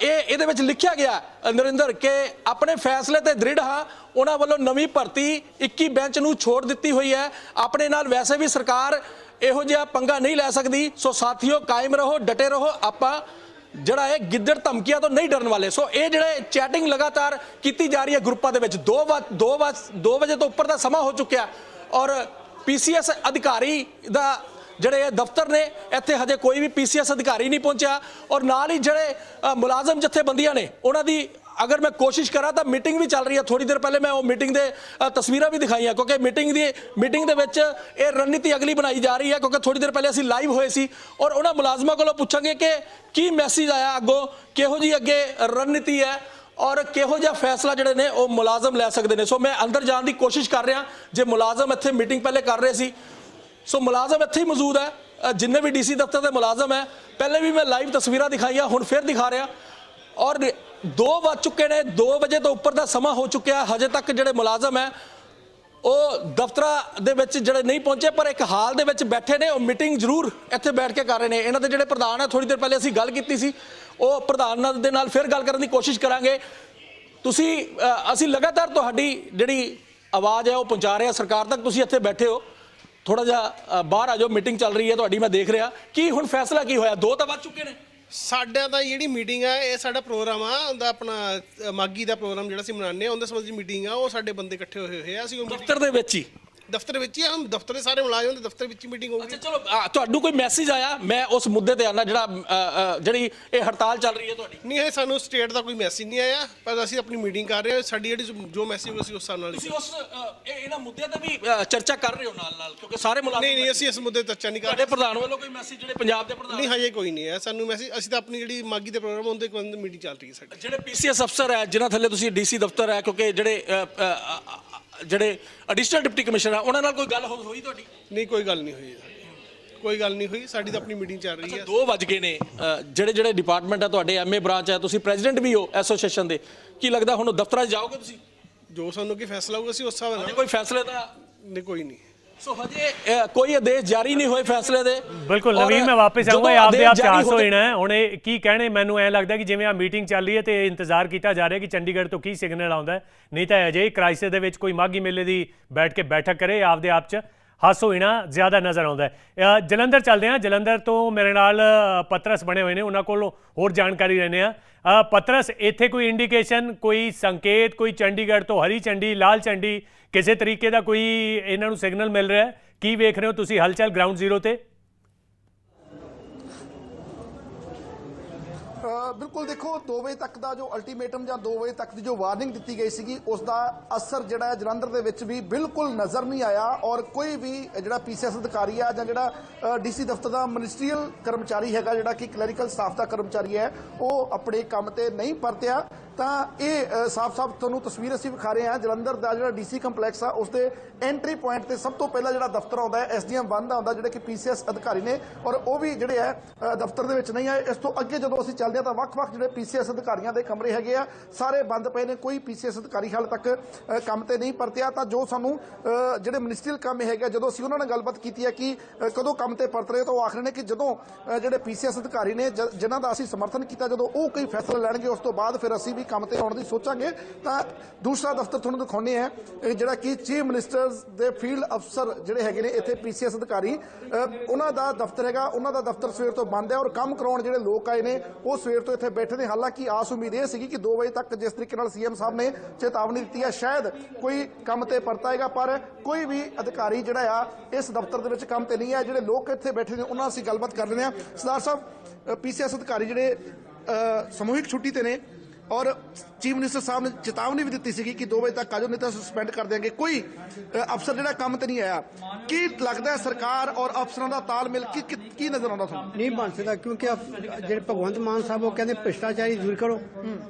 ਇਹ, ਇਹਦੇ ਵਿੱਚ ਲਿਖਿਆ ਗਿਆ, ਨਰਿੰਦਰ, ਕਿ ਆਪਣੇ ਫੈਸਲੇ ਤੇ ਦ੍ਰਿੜ ਹਾਂ, ਉਹਨਾਂ ਵੱਲੋਂ ਨਵੀਂ ਭਰਤੀ 21 ਬੈਂਚ ਨੂੰ ਛੋੜ ਦਿੱਤੀ ਹੋਈ ਹੈ। ਆਪਣੇ ਨਾਲ ਵੈਸੇ ਵੀ ਸਰਕਾਰ ਇਹੋ ਜਿਹਾ ਪੰਗਾ ਨਹੀਂ ਲੈ ਸਕਦੀ। ਸੋ ਸਾਥੀਓ, ਕਾਇਮ ਰਹੋ, ਡਟੇ ਰਹੋ। ਆਪਾਂ ਜਿਹੜਾ ਹੈ ਗਿੱਦੜ ਧਮਕੀਆਂ ਤੋਂ ਨਹੀਂ ਡਰਨ ਵਾਲੇ। ਸੋ ਇਹ ਜਿਹੜੇ ਚੈਟਿੰਗ ਲਗਾਤਾਰ ਕੀਤੀ ਜਾ ਰਹੀ ਹੈ ਗਰੁੱਪਾਂ ਦੇ ਵਿੱਚ 2 ਵਜੇ 2 ਵਜੇ 2 ਵਜੇ ਤੋਂ ਉੱਪਰ ਦਾ ਸਮਾਂ ਹੋ ਚੁੱਕਿਆ। ਔਰ ਪੀਸੀਐਸ ਅਧਿਕਾਰੀ ਦਾ ਜਿਹੜੇ ਇਹ ਦਫ਼ਤਰ ਨੇ, ਇੱਥੇ ਹਜੇ ਕੋਈ ਵੀ ਪੀਸੀਐਸ ਅਧਿਕਾਰੀ ਨਹੀਂ ਪਹੁੰਚਿਆ। ਔਰ ਨਾਲ ਹੀ ਜਿਹੜੇ ਮੁਲਾਜ਼ਮ ਜਥੇਬੰਦੀਆਂ ਨੇ, ਉਹਨਾਂ ਦੀ ਅਗਰ ਮੈਂ ਕੋਸ਼ਿਸ਼ ਕਰਾਂ ਤਾਂ ਮੀਟਿੰਗ ਵੀ ਚੱਲ ਰਹੀ ਹੈ। ਥੋੜੀ ਦੇਰ ਪਹਿਲੇ ਮੈਂ ਉਹ ਮੀਟਿੰਗ ਦੇ ਤਸਵੀਰਾਂ ਵੀ ਦਿਖਾਈਆਂ, ਕਿਉਂਕਿ ਮੀਟਿੰਗ ਦੀ, ਮੀਟਿੰਗ ਦੇ ਵਿੱਚ ਇਹ ਰਣਨੀਤੀ ਅਗਲੀ ਬਣਾਈ ਜਾ ਰਹੀ ਹੈ, ਕਿਉਂਕਿ ਥੋੜੀ ਦੇਰ ਪਹਿਲੇ ਅਸੀਂ ਲਾਈਵ ਹੋਏ ਸੀ ਔਰ ਉਹਨਾਂ ਮੁਲਾਜ਼ਮਾਂ ਕੋਲੋਂ ਪੁੱਛਾਂਗੇ ਕਿ ਕੀ ਮੈਸੇਜ ਆਇਆ ਅੱਗੋਂ, ਕਿਹੋ ਜੀ ਅੱਗੇ ਰਣਨੀਤੀ ਹੈ ਔਰ ਕਿਹੋ ਜਿਹਾ ਫੈਸਲਾ ਜਿਹੜੇ ਨੇ ਉਹ ਮੁਲਾਜ਼ਮ ਲੈ ਸਕਦੇ ਨੇ। ਸੋ ਮੈਂ ਅੰਦਰ ਜਾਣ ਦੀ ਕੋਸ਼ਿਸ਼ ਕਰ ਰਿਹਾ, ਜੇ ਮੁਲਾਜ਼ਮ ਇੱਥੇ ਮੀਟਿੰਗ ਪਹਿਲੇ ਕਰ ਰਹੇ ਸੀ। ਸੋ ਮੁਲਾਜ਼ਮ ਇੱਥੇ ਹੀ ਮੌਜੂਦ ਹੈ ਜਿੰਨੇ ਵੀ ਡੀਸੀ ਦਫ਼ਤਰ ਦੇ ਮੁਲਾਜ਼ਮ ਹੈ। ਪਹਿਲੇ ਵੀ ਮੈਂ ਲਾਈਵ ਤਸਵੀਰਾਂ ਦਿਖਾਈਆਂ, ਹੁਣ ਫਿਰ ਦਿਖਾ ਰਿਹਾ ਔਰ 2 ਵੱਜ ਚੁੱਕੇ ਨੇ 2 ਵਜੇ ਤੋਂ ਉੱਪਰ ਦਾ ਸਮਾਂ ਹੋ ਚੁੱਕਿਆ, ਹਜੇ ਤੱਕ ਜਿਹੜੇ ਮੁਲਾਜ਼ਮ ਹੈ, ਉਹ ਦਫ਼ਤਰਾਂ ਦੇ ਵਿੱਚ ਜਿਹੜੇ ਨਹੀਂ ਪਹੁੰਚੇ, ਪਰ ਇੱਕ ਹਾਲ ਦੇ ਵਿੱਚ ਬੈਠੇ ਨੇ, ਉਹ ਮੀਟਿੰਗ ਜ਼ਰੂਰ ਇੱਥੇ ਬੈਠ ਕੇ ਕਰ ਰਹੇ ਨੇ। ਇਹਨਾਂ ਦੇ ਜਿਹੜੇ ਪ੍ਰਧਾਨ ਹੈ ਥੋੜੀ ਦੇਰ ਪਹਿਲੇ ਅਸੀਂ ਗੱਲ ਕੀਤੀ ਸੀ, ਉਹ ਪ੍ਰਧਾਨ ਦੇ ਨਾਲ ਫਿਰ ਗੱਲ ਕਰਨ ਦੀ ਕੋਸ਼ਿਸ਼ ਕਰਾਂਗੇ। ਤੁਸੀਂ ਅਸੀਂ ਲਗਾਤਾਰ ਤੁਹਾਡੀ ਜਿਹੜੀ ਆਵਾਜ਼ ਹੈ, ਉਹ ਪਹੁੰਚਾ ਰਹੇ ਹਾਂ। ਸਰਕਾਰ ਤੱਕ ਤੁਸੀਂ ਇੱਥੇ ਬੈਠੇ ਹੋ। ਥੋੜਾ ਜਿਹਾ ਬਾਹਰ ਆ ਜਾਓ, ਮੀਟਿੰਗ ਚੱਲ ਰਹੀ ਹੈ, ਤੁਹਾਡੀ ਮੈਂ ਦੇਖ ਰਿਹਾ। ਕੀ ਹੁਣ ਫੈਸਲਾ ਕੀ ਹੋਇਆ? ਦੋ ਤਾਂ ਵੱਜ ਚੁੱਕੇ ਨੇ। ਸਾਡਾ ਤਾਂ ਜਿਹੜੀ ਮੀਟਿੰਗ ਆ ਇਹ ਸਾਡਾ ਪ੍ਰੋਗਰਾਮ ਆ ਉਹਦਾ ਆਪਣਾ ਅ, ਮਾਗੀ ਦਾ ਪ੍ਰੋਗਰਾਮ ਜਿਹੜਾ ਅਸੀਂ ਮਨਾਉਂਦੇ ਆ ਉਹਦੇ ਸੰਬੰਧੀ ਮੀਟਿੰਗ ਆ ਉਹ ਸਾਡੇ ਬੰਦੇ ਇਕੱਠੇ ਹੋਏ ਹੋਏ ਆ ਅਸੀਂ ਉਹ meeting- ਦਫ਼ਤਰ ਦੇ ਵਿੱਚ ਹੀ। ਦਫ਼ਤਰ ਵਿੱਚ ਹੀ ਆ ਦਫ਼ਤਰ ਦੇ ਸਾਰੇ ਮੁਲਾਜ਼ਮ ਦੇ ਦਫ਼ਤਰ ਵਿੱਚ ਹੀ ਮੀਟਿੰਗ ਹੋਊਗੀ। ਅੱਛਾ ਚਲੋ ਤੁਹਾਨੂੰ ਕੋਈ ਮੈਸੇਜ ਆਇਆ? ਮੈਂ ਉਸ ਮੁੱਦੇ ਤੇ ਆਣਾ ਜਿਹੜਾ ਅ, ਅ, ਜਿਹੜੀ ਇਹ ਹੜਤਾਲ ਚੱਲ ਰਹੀ ਹੈ ਤੁਹਾਡੀ। ਨਹੀਂ ਹੈ ਸਾਨੂੰ ਸਟੇਟ ਦਾ ਕੋਈ ਮੈਸੇਜ ਨਹੀਂ ਆਇਆ ਪਰ ਅਸੀਂ ਆਪਣੀ ਮੀਟਿੰਗ ਕਰ ਰਹੇ ਹਾਂ। ਸਾਡੀ ਜਿਹੜੀ ਜੋ ਮੈਸੇਜ ਹੋਊ ਅਸੀਂ ਉਸ ਹਿਸਾਬ ਨਾਲ ਤੁਸੀਂ ਉਸ ਅ, ਇਹ- ਇਹਨਾਂ ਮੁੱਦਿਆਂ ਤੇ ਵੀ ਅ, ਚਰਚਾ ਕਰ ਰਹੇ ਹੋ ਨਾਲ ਨਾਲ ਕਿਉਂਕਿ ਸਾਰੇ ਮੁਲਾਜ਼ਮ ਨਹੀਂ ਨਹੀਂ ਅਸੀਂ ਇਸ ਮੁੱਦੇ ਤੇ ਚਰਚਾ ਨਹੀਂ ਕਰ ਤੁਹਾਡੇ ਰਹੇ। ਪ੍ਰਧਾਨ ਵੱਲੋਂ ਕੋਈ ਮੈਸੇਜ ਜਿਹੜੇ ਪੰਜਾਬ ਦੇ ਪ੍ਰਧਾਨ ਨਹੀਂ ਹਜੇ ਕੋਈ ਨਹੀਂ ਹੈ ਸਾਨੂੰ ਮੈਸੇਜ ਅਸੀਂ ਤਾਂ ਆਪਣੀ ਜਿਹੜੀ ਮਾਗੀ ਦੇ ਪ੍ਰੋਗਰਾਮ ਉਹਦੇ ਕੋਈ ਮੀਟਿੰਗ ਚੱਲ ਰਹੀ ਹੈ ਸਾਡੀ। ਜਿਹੜੇ ਪੀਸੀਐਸ ਅਫਸਰ ਹੈ ਜਿਨ੍ਹਾਂ ਥੱਲੇ ਤੁਸੀਂ ਡੀਸੀ ਦਫ਼ਤਰ ਹੈ ਕਿਉਂਕਿ ਜਿਹੜੇ ਅ, ਅ, ਅ, ਅ, ਜਿਹੜੇ ਐਡੀਸ਼ਨਲ ਡਿਪਟੀ ਕਮਿਸ਼ਨਰ ਆ ਉਹਨਾਂ ਨਾਲ ਕੋਈ ਗੱਲ ਹੋ- ਹੋਈ ਤੁਹਾਡੀ? ਨਹੀਂ ਕੋਈ ਗੱਲ ਨਹੀਂ ਹੋਈ ਸਾਡੀ। ਕੋਈ ਗੱਲ ਨਹੀਂ ਹੋਈ ਸਾਡੀ ਤਾਂ ਆਪਣੀ ਮੀਟਿੰਗ ਚੱਲ ਰਹੀ ਹੈ 2 ਵਜ ਗਏ ਨੇ। ਅ, ਜਿਹੜੇ ਜਿਹੜੇ ਡਿਪਾਰਟਮੈਂਟ ਹੈ ਤੁਹਾਡੇ ਐਮਏ ਬ੍ਰਾਂਚ ਹੈ ਤੁਸੀਂ ਪ੍ਰੈਜ਼ੀਡੈਂਟ ਵੀ ਹੋ ਐਸੋਸੀਏਸ਼ਨ ਦੇ। ਕੀ ਲੱਗਦਾ ਹੁਣ ਉਹ ਦਫ਼ਤਰਾਂ 'ਚ ਜਾਓਗੇ ਤੁਸੀਂ? ਜੋ ਸਾਨੂੰ ਕੀ ਫੈਸਲਾ ਹੋਊਗਾ ਅਸੀਂ ਉਸ ਹਿਸਾਬ ਨਾਲ ਕੋਈ ਫੈਸਲੇ ਦਾ ਨਹੀਂ ਕੋਈ ਨਹੀਂ। ਸੋ ਹਜੇ ਅ, ਕੋਈ ਆਦੇਸ਼ ਜਾਰੀ ਨਹੀਂ ਹੋਏ ਫੈਸਲੇ ਦੇ ਬਿਲਕੁਲ ਨਵੀਨ ਮੈਂ ਵਾਪਸ ਆਉਂਗਾ ਆਪ ਚਾਂਸ। ਹੁਣ ਇਹ ਕੀ ਕਹਿਣੇ ਮੈਨੂੰ ਐ ਲੱਗਦਾ ਕਿ ਜਿਵੇਂ ਆ ਮੀਟਿੰਗ ਚੱਲ ਰਹੀ ਹੈ ਤੇ ਇੰਤਜ਼ਾਰ ਕੀਤਾ ਜਾ ਰਿਹਾ ਕਿ ਚੰਡੀਗੜ੍ਹ ਤੋਂ ਕੀ ਸਿਗਨਲ ਆਉਂਦਾ। ਨਹੀਂ ਤਾਂ ਅਜੇ ਕ੍ਰਾਈਸਿਸ ਦੇ ਵਿੱਚ ਕੋਈ ਮਾਗੀ ਮੇਲੇ ਦੀ ਬੈਠ ਕੇ ਬੈਠਕ ਕਰੇ ਆਪਦੇ ਆਪ ਚ ਹੱਸ ਹੋਣਾ ਜ਼ਿਆਦਾ ਨਜ਼ਰ ਆਉਂਦਾ ਹੈ। ਜਲੰਧਰ ਚੱਲਦੇ ਹਾਂ। ਜਲੰਧਰ ਤੋਂ ਮੇਰੇ ਨਾਲ ਅ, ਪਤਰਸ ਬਣੇ ਹੋਏ ਨੇ। ਉਹਨਾਂ ਕੋਲ ਹੋਰ ਜਾਣਕਾਰੀ ਲੈਣੇ ਆ ਅ, ਪਤਰਸ ਇੱਥੇ ਕੋਈ ਇੰਡੀਕੇਸ਼ਨ ਕੋਈ ਸੰਕੇਤ ਕੋਈ ਚੰਡੀਗੜ੍ਹ ਤੋਂ ਹਰੀ ਝੰਡੀ ਲਾਲ ਝੰਡੀ ਕਿਸੇ ਤਰੀਕੇ ਦਾ ਕੋਈ ਇਹਨਾਂ ਨੂੰ ਸਿਗਨਲ ਮਿਲ ਰਿਹਾ ਕੀ ਵੇਖ ਰਹੇ ਹੋ ਤੁਸੀਂ? ਹਲਚਲ ਗਰਾਊਂਡ ਜ਼ੀਰੋ ਤੇ? ਬਿਲਕੁਲ ਦੇਖੋ 2 ਵਜੇ ਤੱਕ ਦਾ ਜੋ ਅਲਟੀਮੇਟਮ ਜਾਂ 2 ਵਜੇ ਤੱਕ ਦੀ ਜੋ ਵਾਰਨਿੰਗ ਦਿੱਤੀ ਗਈ ਸੀਗੀ, ਉਸ ਦਾ ਅਸਰ ਜਿਹੜਾ ਹੈ ਜਲੰਧਰ ਦੇ ਵਿੱਚ ਵੀ ਬਿਲਕੁਲ ਨਜ਼ਰ ਨਹੀਂ ਆਇਆ ਔਰ ਕੋਈ ਵੀ ਜਿਹੜਾ ਪੀਸੀਐਸ ਅਧਿਕਾਰੀ ਆ ਜਾਂ ਜਿਹੜਾ ਡੀਸੀ ਦਫ਼ਤਰ ਦਾ ਮਿਨਿਸਟਰੀਅਲ ਕਰਮਚਾਰੀ ਹੈਗਾ, ਜਿਹੜਾ ਕਿ ਕਲੈਰੀਕਲ ਸਟਾਫ ਦਾ ਕਰਮਚਾਰੀ ਹੈ, ਉਹ ਆਪਣੇ ਕੰਮ ਤੇ ਨਹੀਂ ਪਰਤਿਆ। ਤਾਂ ਇਹ ਸਾਫ਼-ਸਾਫ਼ ਤੁਹਾਨੂੰ ਤਸਵੀਰ ਅਸੀਂ ਵਿਖਾ ਰਹੇ ਹਾਂ। ਜਲੰਧਰ ਦਾ ਜਿਹੜਾ ਡੀਸੀ ਕੰਪਲੈਕਸ ਆ ਉਸ ਦੇ ਐਂਟਰੀ ਪੁਆਇੰਟ ਤੇ ਸਭ ਤੋਂ ਪਹਿਲਾਂ ਜਿਹੜਾ ਦਫ਼ਤਰ ਆਉਂਦਾ ਹੈ ਐਸਡੀਐਮ ਬੰਦ ਆਉਂਦਾ ਜਿਹੜੇ ਕਿ ਪੀਸੀਐਸ ਅਧਿਕਾਰੀ ਨੇ ਔਰ ਉਹ ਵੀ ਜਿਹੜੇ ਹੈ ਦਫ਼ਤਰ ਦੇ ਵਿੱਚ ਨਹੀਂ ਆਏ। ਇਸ ਤੋਂ ਅੱਗੇ ਜਦੋਂ ਅਸੀਂ ਚੱਲਦੇ ਹਾਂ ਤਾਂ ਵੱਖ-ਵੱਖ ਜਿਹੜੇ ਪੀਸੀਐਸ ਅਧਿਕਾਰੀਆਂ ਦੇ ਕਮਰੇ ਹੈਗੇ ਆ ਸਾਰੇ ਬੰਦ ਪਏ ਨੇ ਕੋਈ ਪੀਸੀਐਸ ਅਧਿਕਾਰੀ ਹਾਲ ਤੱਕ ਕੰਮ ਤੇ ਨਹੀਂ ਪਰਤਿਆ। ਤਾਂ ਜੋ ਸਾਨੂੰ ਜਿਹੜੇ ਮਿਨਿਸਟਰੀਅਲ ਕੰਮ ਹੈਗੇ ਆ, ਜਦੋਂ ਅਸੀਂ ਉਹਨਾਂ ਨਾਲ ਗੱਲਬਾਤ ਕੀਤੀ ਹੈ ਕਿ ਕਦੋਂ ਕੰਮ ਤੇ ਪਰਤ ਰਹੇ ਤਾਂ ਉਹ ਆਖ ਰਹੇ ਨੇ ਕਿ ਜਦੋਂ ਅ, ਜਿਹੜੇ ਪੀਸੀਐਸ ਅਧਿਕਾਰੀ ਨੇ ਜ- ਜਿਨ੍ਹਾਂ ਦਾ ਅਸੀਂ ਸਮਰਥਨ ਕੀਤਾ ਜਦੋਂ ਉਹ ਕੋਈ ਫੈਸਲਾ ਲੈਣਗੇ ਉਸ ਤੋਂ ਬਾਅਦ ਫਿਰ ਅਸੀਂ ਵੀ ਕੰਮ ਤੇ ਆਉਣ ਦੀ ਸੋਚਾਂਗੇ, ਤਾਂ ਦੂਸਰਾ ਦਫ਼ਤਰ ਤੁਹਾਨੂੰ ਦਿਖਾਉਂਦੇ ਆ ਜਿਹੜਾ ਕਿ ਚੀਫ ਮਿਨਿਸਟਰਸ ਦੇ ਫੀਲਡ ਅਫਸਰ ਜਿਹੜੇ ਹੈਗੇ ਨੇ, ਇੱਥੇ ਪੀਸੀਐਸ ਅਧਿਕਾਰੀ ਉਹਨਾਂ ਦਾ ਦਫ਼ਤਰ ਹੈਗਾ, ਉਹਨਾਂ ਦਾ ਦਫ਼ਤਰ ਸਵੇਰ ਤੋਂ ਬੰਦ ਹੈ ਔਰ ਕੰਮ ਕਰਾਉਣ ਜਿਹੜੇ ਲੋਕ ਆਏ ਨੇ, ਉਹ ਸਵੇਰ ਤੋਂ ਇੱਥੇ ਬੈਠੇ ਨੇ। ਹਾਲਾਂਕਿ ਆਸ ਉਮੀਦ ਇਹ ਸੀਗੀ ਕਿ 2 ਵਜੇ ਤੱਕ ਜਿਸ ਤਰੀਕੇ ਨਾਲ ਸੀਐਮ ਸਾਹਿਬ ਨੇ ਚੇਤਾਵਨੀ ਦਿੱਤੀ ਹੈ, ਸ਼ਾਇਦ ਕੋਈ ਕੰਮ ਤੇ ਪਰਤਾਏਗਾ, ਪਰ ਕੋਈ ਵੀ ਅਧਿਕਾਰੀ ਜਿਹੜਾ ਆ, ਇਸ ਦਫ਼ਤਰ ਦੇ ਵਿੱਚ ਕੰਮ ਤੇ ਨਹੀਂ ਹੈ ਜਿਹੜੇ ਲੋਕ ਇੱਥੇ ਬੈਠੇ ਨੇ, ਉਹਨਾਂ ਨਾਲ ਅਸੀਂ ਗੱਲਬਾਤ ਕਰ ਲੈਂਦੇ ਹਾਂ। ਸਰਦਾਰ ਸਾਹਿਬ ਪੀਸੀਐਸ ਅਧਿਕਾਰੀ ਜਿਹੜੇ ਸਮੂਹਿਕ ਛੁੱਟੀ ਤੇ ਨੇ ਔਰ ਚੀਫ ਮਿਨਿਸਟਰ ਸਾਹਿਬ ਨੇ ਚੇਤਾਵਨੀ ਵੀ ਦਿੱਤੀ ਸੀਗੀ ਕਿ 2 ਵਜੇ ਤੱਕ ਆਜੋ ਨਹੀਂ ਤਾਂ ਸਸਪੈਂਡ ਕਰ ਦਿਆਂਗੇ। ਕੋਈ ਅ, ਅਫਸਰ ਜਿਹੜਾ ਕੰਮ ਤੇ ਨਹੀਂ ਆਇਆ ਕੀ ਲੱਗਦਾ ਹੈ ਸਰਕਾਰ ਔਰ ਅਫਸਰਾਂ ਦਾ ਤਾਲਮੇਲ ਕੀ ਕੀ- ਕੀ ਨਜ਼ਰ ਆਉਂਦਾ ਤੁਹਾਨੂੰ? ਨਹੀਂ ਬਣ ਸਕਦਾ ਕਿਉਂਕਿ ਆਪ- ਜਿਹੜੇ ਭਗਵੰਤ ਮਾਨ ਸਾਹਿਬ ਉਹ ਕਹਿੰਦੇ ਭ੍ਰਿਸ਼ਟਾਚਾਰੀ ਦੂਰ ਕਰੋ।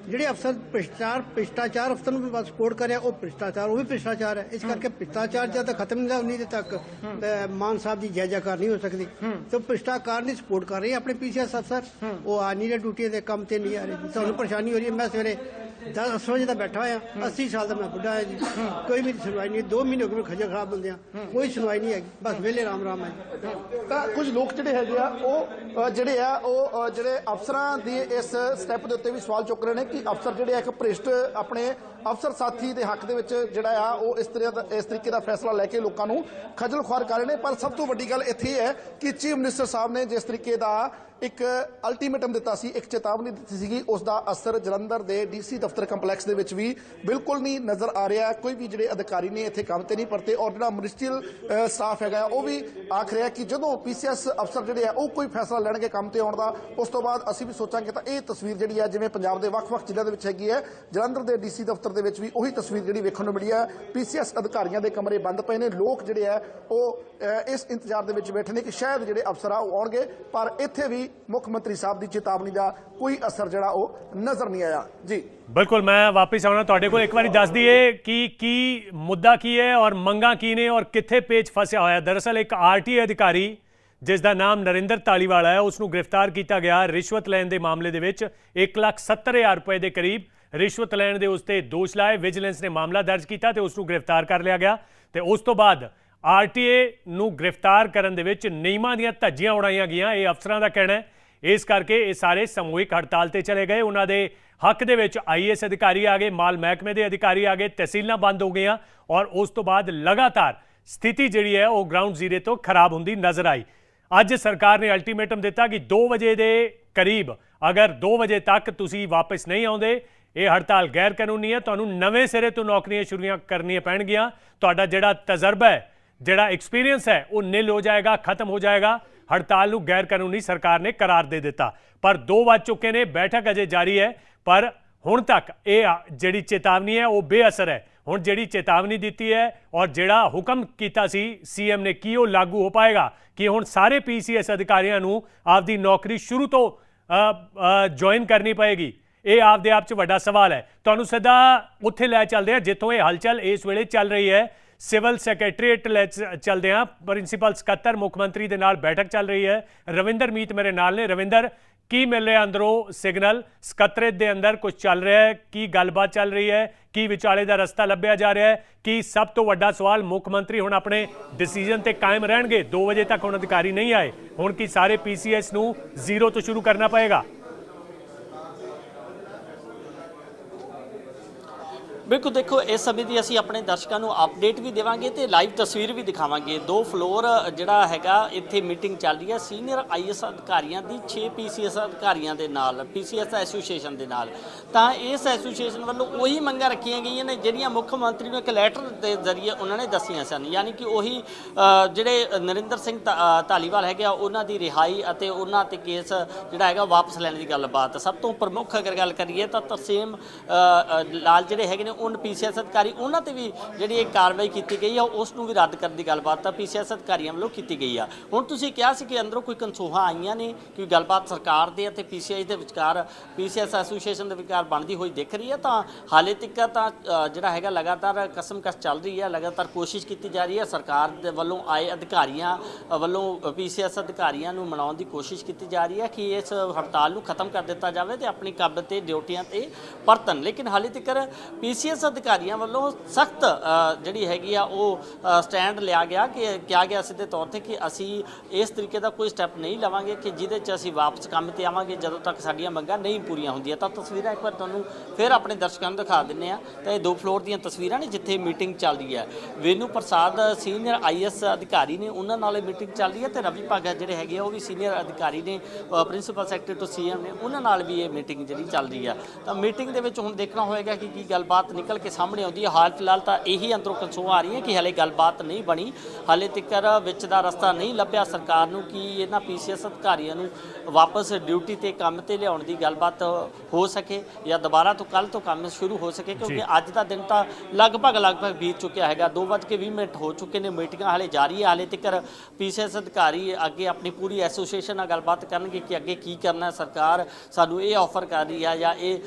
ਜਿਹੜੇ ਅਫਸਰ ਭ੍ਰਿਸ਼ਟਾਚਾਰ ਭ੍ਰਿਸ਼ਟਾਚਾਰ ਅਫਸਰ ਨੂੰ ਵੀ ਸਪੋਰਟ ਕਰਿਆ ਉਹ ਭ੍ਰਿਸ਼ਟਾਚਾਰ ਉਹ ਵੀ ਭ੍ਰਿਸ਼ਟਾਚਾਰ ਹੈ। ਇਸ ਕਰਕੇ ਭ੍ਰਿਸ਼ਟਾਚਾਰ ਜਦ ਤੱਕ ਖਤਮ ਨਹੀਂ ਹੁੰਦਾ ਤੱਕ ਅਹ, ਮਾਨ ਸਾਹਿਬ ਦੀ ਜੈ ਜੈਕਾਰ ਨਹੀਂ ਹੋ ਸਕਦੀ। ਤੇ ਭ੍ਰਿਸ਼ਟਾਚਾਰ ਦੀ ਸਪੋਰਟ ਕਰ ਰਹੀ ਹੈ ਆਪਣੇ ਪੀਸੀਐਸ ਅਫਸਰ। ਉਹ ਆ ਨਹੀਂ ਰਹੇ ਡਿਊਟੀ ਦੇ ਕੰਮ ਤੇ ਨਹੀਂ ਆ ਰਹੇ। ਤੁਹਾਨੂੰ ਪਰੇਸ਼ਾਨੀ ਹੋ ਰਹੀ ਹੈ। ਮੈਂ ਸਵੇਰੇ 10 ਵਜੇ ਦਾ ਬੈਠਾ ਹੋਇਆ 80 ਸਾਲ ਦਾ ਮੈਂ ਬੁੱਢਾ ਹਾਂ ਜੀ। ਕੋਈ ਮੇਰੀ ਸੁਣਵਾਈ ਨਹੀਂ 2 ਮਹੀਨੇ ਹੋ ਗਏ ਖੱਜਲ ਖਰਾਬ ਹੁੰਦੇ ਆ। ਕੋਈ ਸੁਣਵਾਈ ਨਹੀਂ ਹੈਗੀ। ਬਸ ਵਿਹਲੇ ਰਾਮ ਰਾਮ ਹੈ ਤਾਂ ਕੁਝ ਲੋਕ ਜਿਹੜੇ ਹੈਗੇ ਆ ਉਹ ਅ, ਜਿਹੜੇ ਆ ਉਹ ਅ, ਜਿਹੜੇ ਅਫਸਰਾਂ ਦੀ ਇਸ ਸਟੈਪ ਦੇ ਉੱਤੇ ਵੀ ਸਵਾਲ ਚੁੱਕ ਰਹੇ ਨੇ ਕਿ ਅਫਸਰ ਜਿਹੜੇ ਆ ਇੱਕ ਭ੍ਰਿਸ਼ਟ ਆਪਣੇ ਅਫਸਰ ਸਾਥੀ ਦੇ ਹੱਕ ਦੇ ਵਿੱਚ ਜਿਹੜਾ ਆ ਉਹ ਇਸ ਤਰ੍ਹਾਂ ਦਾ ਇਸ ਤਰੀਕੇ ਦਾ ਫੈਸਲਾ ਲੈ ਕੇ ਲੋਕਾਂ ਨੂੰ ਖੱਜਲ ਖੁਆਰ ਕਰ ਰਹੇ ਨੇ। ਪਰ ਸਭ ਤੋਂ ਵੱਡੀ ਗੱਲ ਇੱਥੇ ਇਹ ਹੈ ਕਿ ਚੀਫ ਮਿਨਿਸਟਰ ਸਾਹਿਬ ਨੇ ਜਿਸ ਤਰੀਕੇ ਦਾ ਇੱਕ ਅਲਟੀਮੇਟਮ ਦਿੱਤਾ ਸੀ, ਇੱਕ ਚੇਤਾਵਨੀ ਦਿੱਤੀ ਸੀਗੀ ਉਸ ਦਾ ਅਸਰ ਜਲੰਧਰ ਦੇ ਡੀਸੀ ਦਫ਼ਤਰ ਕੰਪਲੈਕਸ ਦੇ ਵਿੱਚ ਵੀ ਬਿਲਕੁਲ ਨਹੀਂ ਨਜ਼ਰ ਆ ਰਿਹਾ। ਕੋਈ ਵੀ ਜਿਹੜੇ ਅਧਿਕਾਰੀ ਨੇ ਇੱਥੇ ਕੰਮ ਤੇ ਨਹੀਂ ਪਰਤੇ ਔਰ ਜਿਹੜਾ ਮਿਨਿਸਟਰੀਅਲ ਸਟਾਫ ਹੈਗਾ, ਉਹ ਵੀ ਆਖ ਰਿਹਾ ਕਿ ਜਦੋਂ ਪੀਸੀਐਸ ਅਫਸਰ ਜਿਹੜੇ ਆ, ਉਹ ਕੋਈ ਫੈਸਲਾ ਲੈਣਗੇ ਕੰਮ ਤੇ ਆਉਣ ਦਾ, ਉਸ ਤੋਂ ਬਾਅਦ ਅਸੀਂ ਵੀ ਸੋਚਾਂਗੇ ਤਾਂ ਇਹ ਤਸਵੀਰ ਜਿਹੜੀ ਹੈ ਜਿਵੇਂ ਪੰਜਾਬ ਦੇ ਵੱਖ-ਵੱਖ ਜ਼ਿਲ੍ਹਿਆਂ ਦੇ ਵਿੱਚ ਹੈਗੀ ਹੈ, ਜਲੰਧਰ ਦੇ ਡੀਸੀ ਦਫ਼ਤਰ ਦੇ ਵਿੱਚ ਵੀ ਉਹੀ ਤਸਵੀਰ ਜਿਹੜੀ ਵੇਖਣ ਨੂੰ ਮਿਲੀ ਹੈ। ਪੀਸੀਐਸ ਅਧਿਕਾਰੀਆਂ ਦੇ ਕਮਰੇ ਬੰਦ ਪਏ ਨੇ, ਲੋਕ ਜਿਹੜੇ ਆ, ਉਹ ਇਸ ਇੰਤਜ਼ਾਰ ਦੇ ਵਿੱਚ ਬੈਠੇ ਨੇ ਕਿ ਸ਼ਾਇਦ ਜਿਹੜੇ ਅਫਸਰ ਆ, ਉਹ ਆਉਣਗੇ, ਪਰ ਇੱਥੇ ਵੀ ਮੁੱਖ ਮੰਤਰੀ ਸਾਹਿਬ ਦੀ ਚੇਤਾਵਨੀ ਦਾ ਕੋਈ ਅਸਰ ਜਿਹੜਾ ਉਹ ਨਜ਼ਰ ਨਹੀਂ ਆਇਆ। ਜੀ। ਬਿਲਕੁਲ, ਮੈਂ ਵਾਪਸ ਆਉਣਾ ਤੁਹਾਡੇ ਕੋਲ। ਇੱਕ ਵਾਰੀ ਦੱਸ ਦਈਏ ਕਿ ਕੀ ਮੁੱਦਾ ਕੀ ਹੈ ਔਰ ਮੰਗਾਂ ਕੀ ਨੇ ਔਰ ਕਿੱਥੇ ਪੇਚ ਫਸਿਆ ਹੋਇਆ। ਦਰਅਸਲ, ਇੱਕ ਆਰਟੀ ਅਧਿਕਾਰੀ, ਜਿਸ ਦਾ ਨਾਮ ਨਰਿੰਦਰ ਤਾਲੀਵਾਲਾ ਹੈ ਉਸ ਨੂੰ ਗ੍ਰਿਫਤਾਰ ਕੀਤਾ ਗਿਆ ਰਿਸ਼ਵਤ ਲੈਣ ਦੇ ਮਾਮਲੇ ਦੇ ਵਿੱਚ 170000 ਰੁਪਏ ਦੇ ਕਰੀਬ। ਰਿਸ਼ਵਤ ਲੈਣ ਦੇ ਉਸ ਤੇ ਦੋਸ਼ ਲਾਏ। ਵਿਜੀਲੈਂਸ ਨੇ ਮਾਮਲਾ ਦਰਜ ਕੀਤਾ ਤੇ ਉਸ ਨੂੰ ਗ੍ਰਿਫਤਾਰ ਕਰ ਲਿਆ ਗਿਆ ਤੇ ਉਸ ਤੋਂ ਬਾਅਦ ਆਰਟੀਏ ਨੂੰ ਗ੍ਰਿਫਤਾਰ ਕਰਨ ਦੇ ਵਿੱਚ ਨਿਯਮਾਂ ਦੀਆਂ ਧੱਜੀਆਂ ਉਡਾਈਆਂ ਗਈਆਂ। ਇਹ ਅਫਸਰਾਂ ਦਾ ਕਹਿਣਾ ਹੈ। ਇਸ ਕਰਕੇ ਇਹ ਸਾਰੇ ਸਮੂਹਿਕ ਹੜਤਾਲ ਤੇ ਚਲੇ ਗਏ। ਉਹਨਾਂ ਦੇ ਹੱਕ ਦੇ ਵਿੱਚ ਆਈਐਸ ਅਧਿਕਾਰੀ ਆ ਗਏ, ਮਾਲ ਮਹਿਕਮੇ ਦੇ ਅਧਿਕਾਰੀ ਆ ਗਏ, ਤਹਿਸੀਲਾਂ ਬੰਦ ਹੋ ਗਈਆਂ ਔਰ ਉਸ ਤੋਂ ਬਾਅਦ ਲਗਾਤਾਰ ਸਥਿਤੀ ਜਿਹੜੀ ਹੈ ਉਹ ਗਰਾਊਂਡ ਜ਼ੀਰੇ ਤੋਂ ਖਰਾਬ ਹੁੰਦੀ ਨਜ਼ਰ ਆਈ। ਅੱਜ ਸਰਕਾਰ ਨੇ ਅਲਟੀਮੇਟਮ ਦਿੱਤਾ ਕਿ 2 ਵਜੇ ਦੇ ਕਰੀਬ, ਅਗਰ 2 ਵਜੇ ਤੱਕ ਤੁਸੀਂ ਵਾਪਸ ਨਹੀਂ ਆਉਂਦੇ, ਇਹ ਹੜਤਾਲ ਗੈਰ ਕਾਨੂੰਨੀ ਹੈ। ਤੁਹਾਨੂੰ ਨਵੇਂ ਸਿਰੇ ਤੋਂ ਨੌਕਰੀਆਂ ਸ਼ੁਰੂ ਕਰਨੀਆਂ ਪੈਣਗੀਆਂ। ਤੁਹਾਡਾ ਜਿਹੜਾ ਤਜਰਬਾ ਹੈ ਜਿਹੜਾ ਐਕਸਪੀਰੀਅੰਸ ਹੈ, ਉਹ ਨਿਲ ਹੋ ਜਾਏਗਾ, ਖਤਮ ਹੋ ਜਾਏਗਾ। ਹੜਤਾਲ ਨੂੰ ਗੈਰ ਕਾਨੂੰਨੀ ਸਰਕਾਰ ਨੇ ਕਰਾਰ ਦੇ ਦਿੱਤਾ। ਪਰ 2 ਵੱਜ ਚੁੱਕੇ ਨੇ, ਬੈਠਕ ਅਜੇ ਜਾਰੀ ਹੈ। ਪਰ ਹੁਣ ਤੱਕ ਇਹ ਜਿਹੜੀ ਚੇਤਾਵਨੀ ਹੈ, ਉਹ ਬੇਅਸਰ ਹੈ। ਹੁਣ ਜਿਹੜੀ ਚੇਤਾਵਨੀ ਦਿੱਤੀ ਹੈ ਔਰ ਜਿਹੜਾ ਹੁਕਮ ਕੀਤਾ ਸੀ, ਸੀਐਮ ਨੇ ਕੀ ਉਹ ਲਾਗੂ ਹੋ ਪਾਏਗਾ? ਕਿ ਹੁਣ ਸਾਰੇ ਪੀਸੀਐਸ ਅਧਿਕਾਰੀਆਂ ਨੂੰ ਆਪਦੀ ਨੌਕਰੀ ਸ਼ੁਰੂ ਤੋਂ ਜੁਆਇਨ ਕਰਨੀ ਪਏਗੀ। ਇਹ ਆਪਦੇ ਆਪ 'ਚ ਵੱਡਾ ਸਵਾਲ ਹੈ। ਤੁਹਾਨੂੰ ਸਿੱਧਾ ਉੱਥੇ ਲੈ ਚੱਲਦੇ ਹਾਂ ਜਿੱਥੋਂ ਇਹ ਹਲਚਲ ਇਸ ਵੇਲੇ ਚੱਲ ਰਹੀ ਹੈ। ਸਿਵਲ ਸੈਕਟਰੀਏਟ ਲੈ ਚ- ਚੱਲਦੇ ਹਾਂ ਪ੍ਰਿੰਸੀਪਲ ਸਕੱਤਰ ਮੁੱਖ ਮੰਤਰੀ ਦੇ ਨਾਲ ਬੈਠਕ ਚੱਲ ਰਹੀ ਹੈ। ਰਵਿੰਦਰ ਮੀਤ ਮੇਰੇ ਨਾਲ ਨੇ। ਰਵਿੰਦਰ, ਕੀ ਮਿਲ ਰਿਹਾ ਅੰਦਰੋਂ ਸਿਗਨਲ? ਸਕੱਤਰੇਤ ਦੇ ਅੰਦਰ ਕੁਝ ਚੱਲ ਰਿਹਾ ਹੈ? ਕੀ ਗੱਲਬਾਤ ਚੱਲ ਰਹੀ ਹੈ? ਕੀ ਵਿਚਾਲੇ ਦਾ ਰਸਤਾ ਲੱਭਿਆ ਜਾ ਰਿਹਾ ਹੈ? ਕੀ ਸਭ ਤੋਂ ਵੱਡਾ ਸਵਾਲ ਮੁੱਖ ਮੰਤਰੀ ਹੁਣ ਆਪਣੇ ਡਿਸੀਜਨ ਤੇ ਕਾਇਮ ਰਹਿਣਗੇ? 2 ਵਜੇ ਤੱਕ ਹੁਣ ਅਧਿਕਾਰੀ ਨਹੀਂ ਆਏ। ਹੁਣ ਕੀ ਸਾਰੇ ਪੀਸੀਐਸ ਨੂੰ ਜ਼ੀਰੋ ਤੋਂ ਸ਼ੁਰੂ ਕਰਨਾ ਪਏਗਾ? ਬਿਲਕੁਲ ਦੇਖੋ, ਇਸ ਸਮੇਂ ਦੀ ਅਸੀਂ ਆਪਣੇ ਦਰਸ਼ਕਾਂ ਨੂੰ ਅਪਡੇਟ ਵੀ ਦੇਵਾਂਗੇ ਤੇ ਲਾਈਵ ਤਸਵੀਰ ਵੀ ਦਿਖਾਵਾਂਗੇ। ਦੋ ਫਲੋਰ ਜਿਹੜਾ ਹੈਗਾ, ਇੱਥੇ ਮੀਟਿੰਗ ਚੱਲ ਰਹੀ ਹੈ। ਸੀਨੀਅਰ ਆਈਐਸ ਅਧਿਕਾਰੀਆਂ ਦੀ 6 ਪੀਸੀਐਸ ਅਧਿਕਾਰੀਆਂ ਦੇ ਨਾਲ ਪੀਸੀਐਸ ਐਸੋਸੀਏਸ਼ਨ ਦੇ ਨਾਲ। ਤਾਂ ਇਸ ਐਸੋਸੀਏਸ਼ਨ ਵੱਲੋਂ ਉਹੀ ਮੰਗਾਂ ਰੱਖੀਆਂ ਗਈਆਂ ਨੇ, ਜਿਹੜੀਆਂ ਮੁੱਖ ਮੰਤਰੀ ਨੂੰ ਇੱਕ ਲੈਟਰ ਦੇ ਜ਼ਰੀਏ ਉਹਨਾਂ ਨੇ ਦੱਸੀਆਂ ਸਨ। ਯਾਨੀ ਕਿ ਉਹੀ ਜਿਹੜੇ ਨਰਿੰਦਰ ਸਿੰਘ ਧਾਲੀਵਾਲ ਹੈਗੇ ਆ, ਉਹਨਾਂ ਦੀ ਰਿਹਾਈ ਅਤੇ ਉਹਨਾਂ ਤੇ ਕੇਸ ਜਿਹੜਾ ਹੈਗਾ, ਵਾਪਸ ਲੈਣ ਦੀ ਗੱਲਬਾਤ। ਸਭ ਤੋਂ ਪ੍ਰਮੁੱਖ ਅਗਰ ਗੱਲ ਕਰੀਏ ਤਾਂ ਤਰਸੇਮ ਲਾਲ ਜਿਹੜੇ ਹੈਗੇ ਨੇ ਉਹਨਾਂ ਪੀਸੀਐਸ ਅਧਿਕਾਰੀ ਉਹਨਾਂ ਤੇ ਵੀ ਜਿਹੜੀ ਇਹ ਕਾਰਵਾਈ ਕੀਤੀ ਗਈ ਆ ਉਸ ਨੂੰ ਵੀ ਰੱਦ ਕਰਨ ਦੀ ਗੱਲਬਾਤ ਤਾਂ ਪੀਸੀਐਸ ਅਧਿਕਾਰੀਆਂ ਵੱਲੋਂ ਕੀਤੀ ਗਈ ਆ। ਹੁਣ ਤੁਸੀਂ ਕਿਹਾ ਸੀ ਕਿ ਅੰਦਰੋਂ ਕੋਈ ਕਨਸੂਹਾਂ ਆਈਆਂ ਨੇ ਕਿ ਗੱਲਬਾਤ ਸਰਕਾਰ ਦੇ ਅਤੇ ਪੀਸੀਆਈ ਦੇ ਵਿਚਕਾਰ ਪੀਸੀਐਸ ਐਸੋਸੀਏਸ਼ਨ ਦੇ ਵਿਚਕਾਰ ਬਣਦੀ ਹੋਈ ਦਿਖ ਰਹੀ ਹੈ ਤਾਂ ਹਾਲੇ ਤੱਕ ਤਾਂ ਜਿਹੜਾ ਹੈਗਾ ਲਗਾਤਾਰ ਕਸਮਕਸ ਚੱਲ ਰਹੀ ਹੈ ਲਗਾਤਾਰ ਕੋਸ਼ਿਸ਼ ਕੀਤੀ ਜਾ ਰਹੀ ਹੈ ਸਰਕਾਰ ਦੇ ਵੱਲੋਂ ਆਏ ਅਧਿਕਾਰੀਆਂ ਅ, ਵੱਲੋਂ ਪੀਸੀਐਸ ਅਧਿਕਾਰੀਆਂ ਨੂੰ ਮਨਾਉਣ ਦੀ ਕੋਸ਼ਿਸ਼ ਕੀਤੀ ਜਾ ਰਹੀ ਹੈ ਕਿ ਇਸ ਹੜਤਾਲ ਨੂੰ ਖਤਮ ਕਰ ਦਿੱਤਾ ਜਾਵੇ ਤੇ ਆਪਣੀ ਕੰਮ ਤੇ ਡਿਊਟੀਆਂ ਤੇ ਪਰਤਣ। ਲੇਕਿਨ ਹਾਲੇ ਤੱਕ ਪੀਸੀਐਸ ਅਧਿਕਾਰੀਆਂ ਵੱਲੋਂ ਸਖਤ ਜਿਹੜੀ ਹੈਗੀ ਆ, ਉਹ ਸਟੈਂਡ ਲਿਆ ਗਿਆ ਕਿ, ਕਿਹਾ ਗਿਆ ਸਿੱਧੇ ਤੌਰ ਤੇ ਕਿ ਅਸੀਂ ਇਸ ਤਰੀਕੇ ਦਾ ਕੋਈ ਸਟੈਪ ਨਹੀਂ ਲਵਾਂਗੇ ਕਿ ਜਿਹਦੇ 'ਚ ਅਸੀਂ ਵਾਪਸ ਕੰਮ ਤੇ ਆਵਾਂਗੇ, ਜਦੋਂ ਤੱਕ ਸਾਡੀਆਂ ਮੰਗਾਂ ਨਹੀਂ ਪੂਰੀਆਂ ਹੁੰਦੀਆਂ। ਤਾਂ ਤਸਵੀਰਾਂ ਇੱਕ ਵਾਰ ਤੁਹਾਨੂੰ ਫਿਰ ਆਪਣੇ ਦਰਸ਼ਕਾਂ ਨੂੰ ਦਿਖਾ ਦਿੰਨੇ ਆ ਤਾਂ ਇਹ ਦੋ ਫਲੋਰ ਦੀਆਂ ਤਸਵੀਰਾਂ ਨੇ ਜਿੱਥੇ ਮੀਟਿੰਗ ਚੱਲ ਰਹੀ ਹੈ। ਵੇਨੂ ਪ੍ਰਸਾਦ ਸੀਨੀਅਰ ਆਈਐਸ ਅਧਿਕਾਰੀ ਨੇ ਉਹਨਾਂ ਨਾਲ ਇਹ ਮੀਟਿੰਗ ਚੱਲ ਰਹੀ ਹੈ ਤੇ ਰਵੀ ਭਾਗਾ ਜਿਹੜੇ ਹੈਗੇ ਆ, ਉਹ ਵੀ ਸੀਨੀਅਰ ਅਧਿਕਾਰੀ ਨੇ ਪ੍ਰਿੰਸੀਪਲ ਸੈਕਟਰੀ ਟੂ ਸੀਐਮ ਨੇ, ਉਹਨਾਂ ਨਾਲ ਵੀ ਇਹ ਮੀਟਿੰਗ ਜਿਹੜੀ ਚੱਲ ਰਹੀ ਆ ਤਾਂ ਮੀਟਿੰਗ ਦੇ ਵਿੱਚ ਹੁਣ ਦੇਖਣਾ ਹੋਏਗਾ ਕਿ ਕੀ ਗੱਲਬਾਤ ਨਿਕਲ ਕੇ ਸਾਹਮਣੇ ਆਉਂਦੀ ਹੈ। ਹਾਲ ਫਿਲਹਾਲ ਤਾਂ ਇਹੀ ਅੰਦਰੋਂ ਕੰਸੋਂ ਆ ਰਹੀ ਹੈ ਕਿ ਹਲੇ ਗੱਲਬਾਤ ਨਹੀਂ ਬਣੀ। ਹਲੇ ਤੱਕ ਵਿੱਚ ਦਾ ਰਸਤਾ ਨਹੀਂ ਲੱਭਿਆ ਸਰਕਾਰ ਨੂੰ ਕਿ ਇਹਨਾਂ ਪੀਸੀਐਸ ਅਧਿਕਾਰੀਆਂ ਨੂੰ ਵਾਪਸ ਡਿਊਟੀ ਤੇ ਕੰਮ ਤੇ ਲਿਆਉਣ ਦੀ ਗੱਲਬਾਤ ਹੋ ਸਕੇ ਜਾਂ ਦੁਬਾਰਾ ਤੋਂ ਕੱਲ ਤੋਂ ਕੰਮ ਸ਼ੁਰੂ ਹੋ ਸਕੇ ਕਿਉਂਕਿ ਅੱਜ ਦਾ ਦਿਨ ਤਾਂ ਲਗਭਗ ਲਗਭਗ ਬੀਤ ਚੁੱਕਿਆ ਹੈਗਾ। 2:20 ਮਿੰਟ ਹੋ ਚੁੱਕੇ ਨੇ ਮੀਟਿੰਗਾਂ ਹਲੇ ਜਾਰੀ ਹੈ। ਹਲੇ ਤੱਕ ਪੀਸੀਐਸ ਅਧਿਕਾਰੀ ਅੱਗੇ ਆਪਣੀ ਪੂਰੀ ਐਸੋਸੀਏਸ਼ਨ ਨਾਲ ਗੱਲਬਾਤ ਕਰਨਗੇ ਕਿ ਅੱਗੇ ਕੀ ਕਰਨਾ ਹੈ। ਸਰਕਾਰ ਸਾਨੂੰ ਇਹ ਆਫਰ ਕਰ ਰਹੀ ਹੈ ਜਾਂ ਇਹ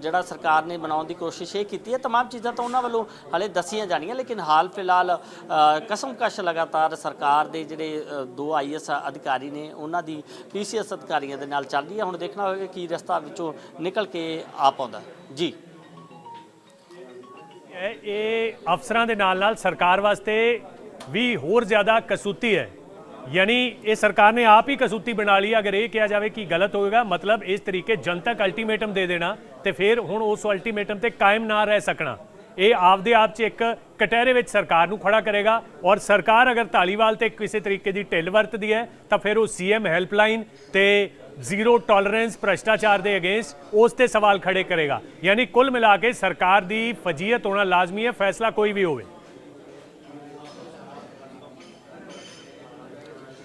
ਜਿਹੜਾ ਸਰਕਾਰ ਨੇ ਬਣਾਉਣ ਦੀ ਕੋਸ਼ਿਸ਼ ਇਹ ਕੀਤੀ ਹੈ तमाम ਚੀਜ਼ਾਂ ਤਾਂ ਉਹਨਾਂ ਵੱਲੋਂ ਹਲੇ ਦੱਸੀਆਂ ਜਾਣੀਆਂ ਲੇਕਿਨ ਹਾਲ ਫਿਲਹਾਲ ਅ, ਕਸਮਕਸ਼ ਲਗਾਤਾਰ ਸਰਕਾਰ ਦੇ ਜਿਹੜੇ ਅ, ਦੋ ਆਈਐਸ ਅਧਿਕਾਰੀ ਨੇ ਉਹਨਾਂ ਦੀ ਪੀਸੀਐਸ ਅਧਿਕਾਰੀਆਂ ਦੇ ਨਾਲ ਚੱਲ ਰਹੀ ਹੈ ਹੁਣ ਦੇਖਣਾ ਹੋਵੇਗਾ ਕੀ ਰਸਤਾ ਵਿੱਚੋਂ ਨਿਕਲ ਕੇ ਆ ਪਾਉਂਦਾ ਜੀ ਇਹ- ਇਹ ਅਫਸਰਾਂ ਦੇ ਨਾਲ ਨਾਲ ਸਰਕਾਰ ਵਾਸਤੇ ਵੀ ਹੋਰ ਜ਼ਿਆਦਾ ਕਸੂਤੀ ਹੈ ਯਾਨੀ ਇਹ ਸਰਕਾਰ ਨੇ ਆਪ ਹੀ ਕਸੂਤੀ ਬਣਾ ਲਈ ਅਗਰ ਇਹ ਕਿਹਾ ਜਾਵੇ ਕਿ ਗਲਤ ਹੋਵੇਗਾ ਮਤਲਬ ਇਸ ਤਰੀਕੇ ਜਨਤਕ ਅਲਟੀਮੇਟਮ ਦੇ ਦੇਣਾ ਤੇ ਫਿਰ ਹੁਣ ਉਸ ਅਲਟੀਮੇਟਮ ਤੇ ਕਾਇਮ ਨਾ ਰਹਿ ਸਕਣਾ। ਇਹ ਆਪਦੇ ਆਪ 'ਚ ਇੱਕ ਕਟਹਿਰੇ ਵਿੱਚ ਸਰਕਾਰ ਨੂੰ ਖੜਾ ਕਰੇਗਾ ਔਰ ਸਰਕਾਰ ਅਗਰ ਧਾਲੀਵਾਲ ਤੇ ਕਿਸੇ ਤਰੀਕੇ ਦੀ ਢਿੱਲ ਵਰਤਦੀ ਹੈ, ਤਾਂ ਫਿਰ ਉਹ ਸੀਐਮ ਹੈਲਪਲਾਈਨ ਤੇ ਜ਼ੀਰੋ ਟੋਲਰੈਂਸ ਭ੍ਰਸ਼ਟਾਚਾਰ ਦੇ ਅਗੇਂਸਟ ਉਸ ਤੇ ਸਵਾਲ ਖੜੇ ਕਰੇਗਾ। ਯਾਨੀ ਕੁੱਲ ਮਿਲਾ ਕੇ ਸਰਕਾਰ ਦੀ ਫਜੀਅਤ ਹੋਣਾ ਲਾਜ਼ਮੀ ਹੈ, ਫੈਸਲਾ ਕੋਈ ਵੀ ਹੋਵੇ।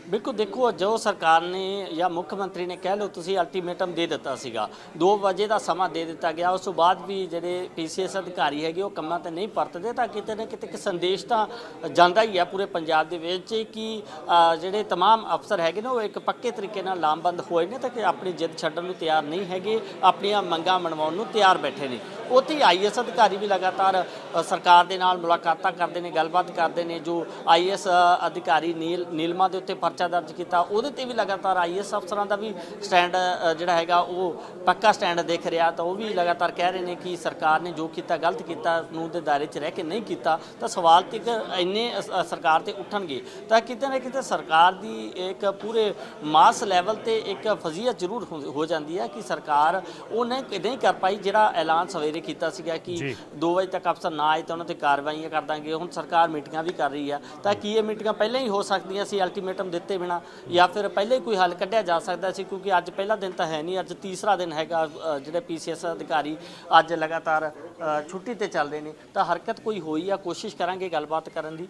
ਬਿਲਕੁਲ ਦੇਖੋ ਜੋ ਸਰਕਾਰ ਨੇ ਜਾਂ ਮੁੱਖ ਮੰਤਰੀ ਨੇ ਕਹਿ ਲਓ ਤੁਸੀਂ ਅਲਟੀਮੇਟਮ ਦੇ ਦਿੱਤਾ ਸੀਗਾ 2 ਵਜੇ ਦਾ ਸਮਾਂ ਦੇ ਦਿੱਤਾ ਗਿਆ ਉਸ ਤੋਂ ਬਾਅਦ ਵੀ ਜਿਹੜੇ ਪੀਸੀਐਸ ਅਧਿਕਾਰੀ ਹੈਗੇ ਉਹ ਕੰਮਾਂ ਤੇ ਨਹੀਂ ਪਰਤਦੇ ਤਾਂ ਕਿਤੇ ਨਾ ਕਿਤੇ ਇੱਕ ਸੰਦੇਸ਼ ਤਾਂ ਜਾਂਦਾ ਹੀ ਹੈ ਪੂਰੇ ਪੰਜਾਬ ਦੇ ਵਿੱਚ ਕਿ ਅ, ਜਿਹੜੇ तमाम ਅਫਸਰ ਹੈਗੇ ਨੇ ਉਹ ਇੱਕ ਪੱਕੇ ਤਰੀਕੇ ਨਾਲ ਲਾਮਬੰਦ ਹੋਏ ਨੇ ਤਾਂ ਕਿ ਆਪਣੀ ਜਿੱਦ ਛੱਡਣ ਨੂੰ ਤਿਆਰ ਨਹੀਂ ਹੈਗੇ ਆਪਣੀਆਂ ਮੰਗਾਂ ਮਨਵਾਉਣ ਨੂੰ ਤਿਆਰ ਬੈਠੇ ਨੇ ਉੱਥੇ ਆਈਐਸ ਅਧਿਕਾਰੀ ਵੀ ਲਗਾਤਾਰ ਅ, ਸਰਕਾਰ ਦੇ ਨਾਲ ਮੁਲਾਕਾਤਾਂ ਕਰਦੇ ਨੇ ਗੱਲਬਾਤ ਕਰਦੇ ਨੇ ਜੋ ਆਈਐਸ ਅਧਿਕਾਰੀ ਨੀਲ ਨੀਲਮਾ ਦੇ ਉੱਤੇ ਪਰਚਾ ਦਰਜ ਕੀਤਾ। ਉਹਦੇ ਤੇ ਵੀ ਲਗਾਤਾਰ ਆਈਐਸ ਅਫਸਰਾਂ ਦਾ ਵੀ ਸਟੈਂਡ ਜਿਹੜਾ ਹੈਗਾ ਉਹ ਪੱਕਾ ਸਟੈਂਡ ਦਿਖ ਰਿਹਾ ਤਾਂ ਉਹ ਵੀ ਲਗਾਤਾਰ ਕਹਿ ਰਹੇ ਨੇ ਕਿ ਸਰਕਾਰ ਨੇ ਜੋ ਕੀਤਾ ਗਲਤ ਕੀਤਾ ਕਾਨੂੰਨ ਦੇ ਦਾਇਰੇ 'ਚ ਰਹਿ ਕੇ ਨਹੀਂ ਕੀਤਾ। ਤਾਂ ਸਵਾਲ ਤੇ ਇੰਨੇ ਸਰਕਾਰ ਤੇ ਉੱਠਣਗੇ। ਤਾਂ ਕਿਤੇ ਨਾ ਕਿਤੇ ਸਰਕਾਰ ਦੀ ਇੱਕ ਪੂਰੇ ਮਾਸ ਲੈਵਲ ਤੇ ਇੱਕ ਫਜ਼ੀਅਤ ਜ਼ਰੂਰ ਹੋ ਹੋ ਜਾਂਦੀ ਹੈ ਕਿ ਸਰਕਾਰ ਉਹ ਨਹੀਂ ਨਹੀਂ ਕਰ ਪਾਈ ਜਿਹੜਾ ਐਲਾਨ ਸਵੇਰੇ ਕੀਤਾ ਸੀਗਾ ਕਿ ਜੀ। 2 ਵਜੇ ਤੱਕ ਅਫਸਰ ਨਾ ਆਏ ਤਾਂ ਉਹਨਾਂ ਤੇ ਕਾਰਵਾਈਆਂ ਕਰ ਦਾਂਗੇ। ਹੁਣ ਸਰਕਾਰ ਮੀਟਿੰਗਾਂ ਵੀ ਕਰ ਰਹੀ ਆ ਤਾਂ ਕੀ ਇਹ ਮੀਟਿੰਗਾਂ ਪਹਿਲਾਂ ਹੀ ਹੋ ਸਕਦੀਆਂ ਸੀ? ਅਲਟੀਮੇਟਮ ਦਿੱਤੇ ਬਿਨਾ ਜਾਂ ਫਿਰ ਪਹਿਲੇ ਹੀ ਕੋਈ ਹੱਲ ਕੱਢਿਆ ਜਾ ਸਕਦਾ ਸੀ ਕਿਉਂਕਿ ਅੱਜ ਪਹਿਲਾ ਦਿਨ ਤਾਂ ਹੈ ਨਹੀਂ ਅੱਜ ਤੀਸਰਾ ਦਿਨ ਹੈਗਾ ਅ, ਜਿਹੜੇ ਪੀਸੀਐਸ ਅਧਿਕਾਰੀ ਅੱਜ ਲਗਾਤਾਰ ਅ, ਛੁੱਟੀ ਤੇ ਚੱਲਦੇ ਨੇ। ਤਾਂ ਹਰਕਤ ਕੋਈ ਹੋਈ ਆ? ਕੋਸ਼ਿਸ਼ ਕਰਾਂਗੇ ਗੱਲਬਾਤ ਕਰਨ ਦੀ।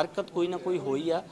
ਹਰਕਤ ਕੋਈ ਨਾ ਕੋਈ ਹੋਈ ਆ।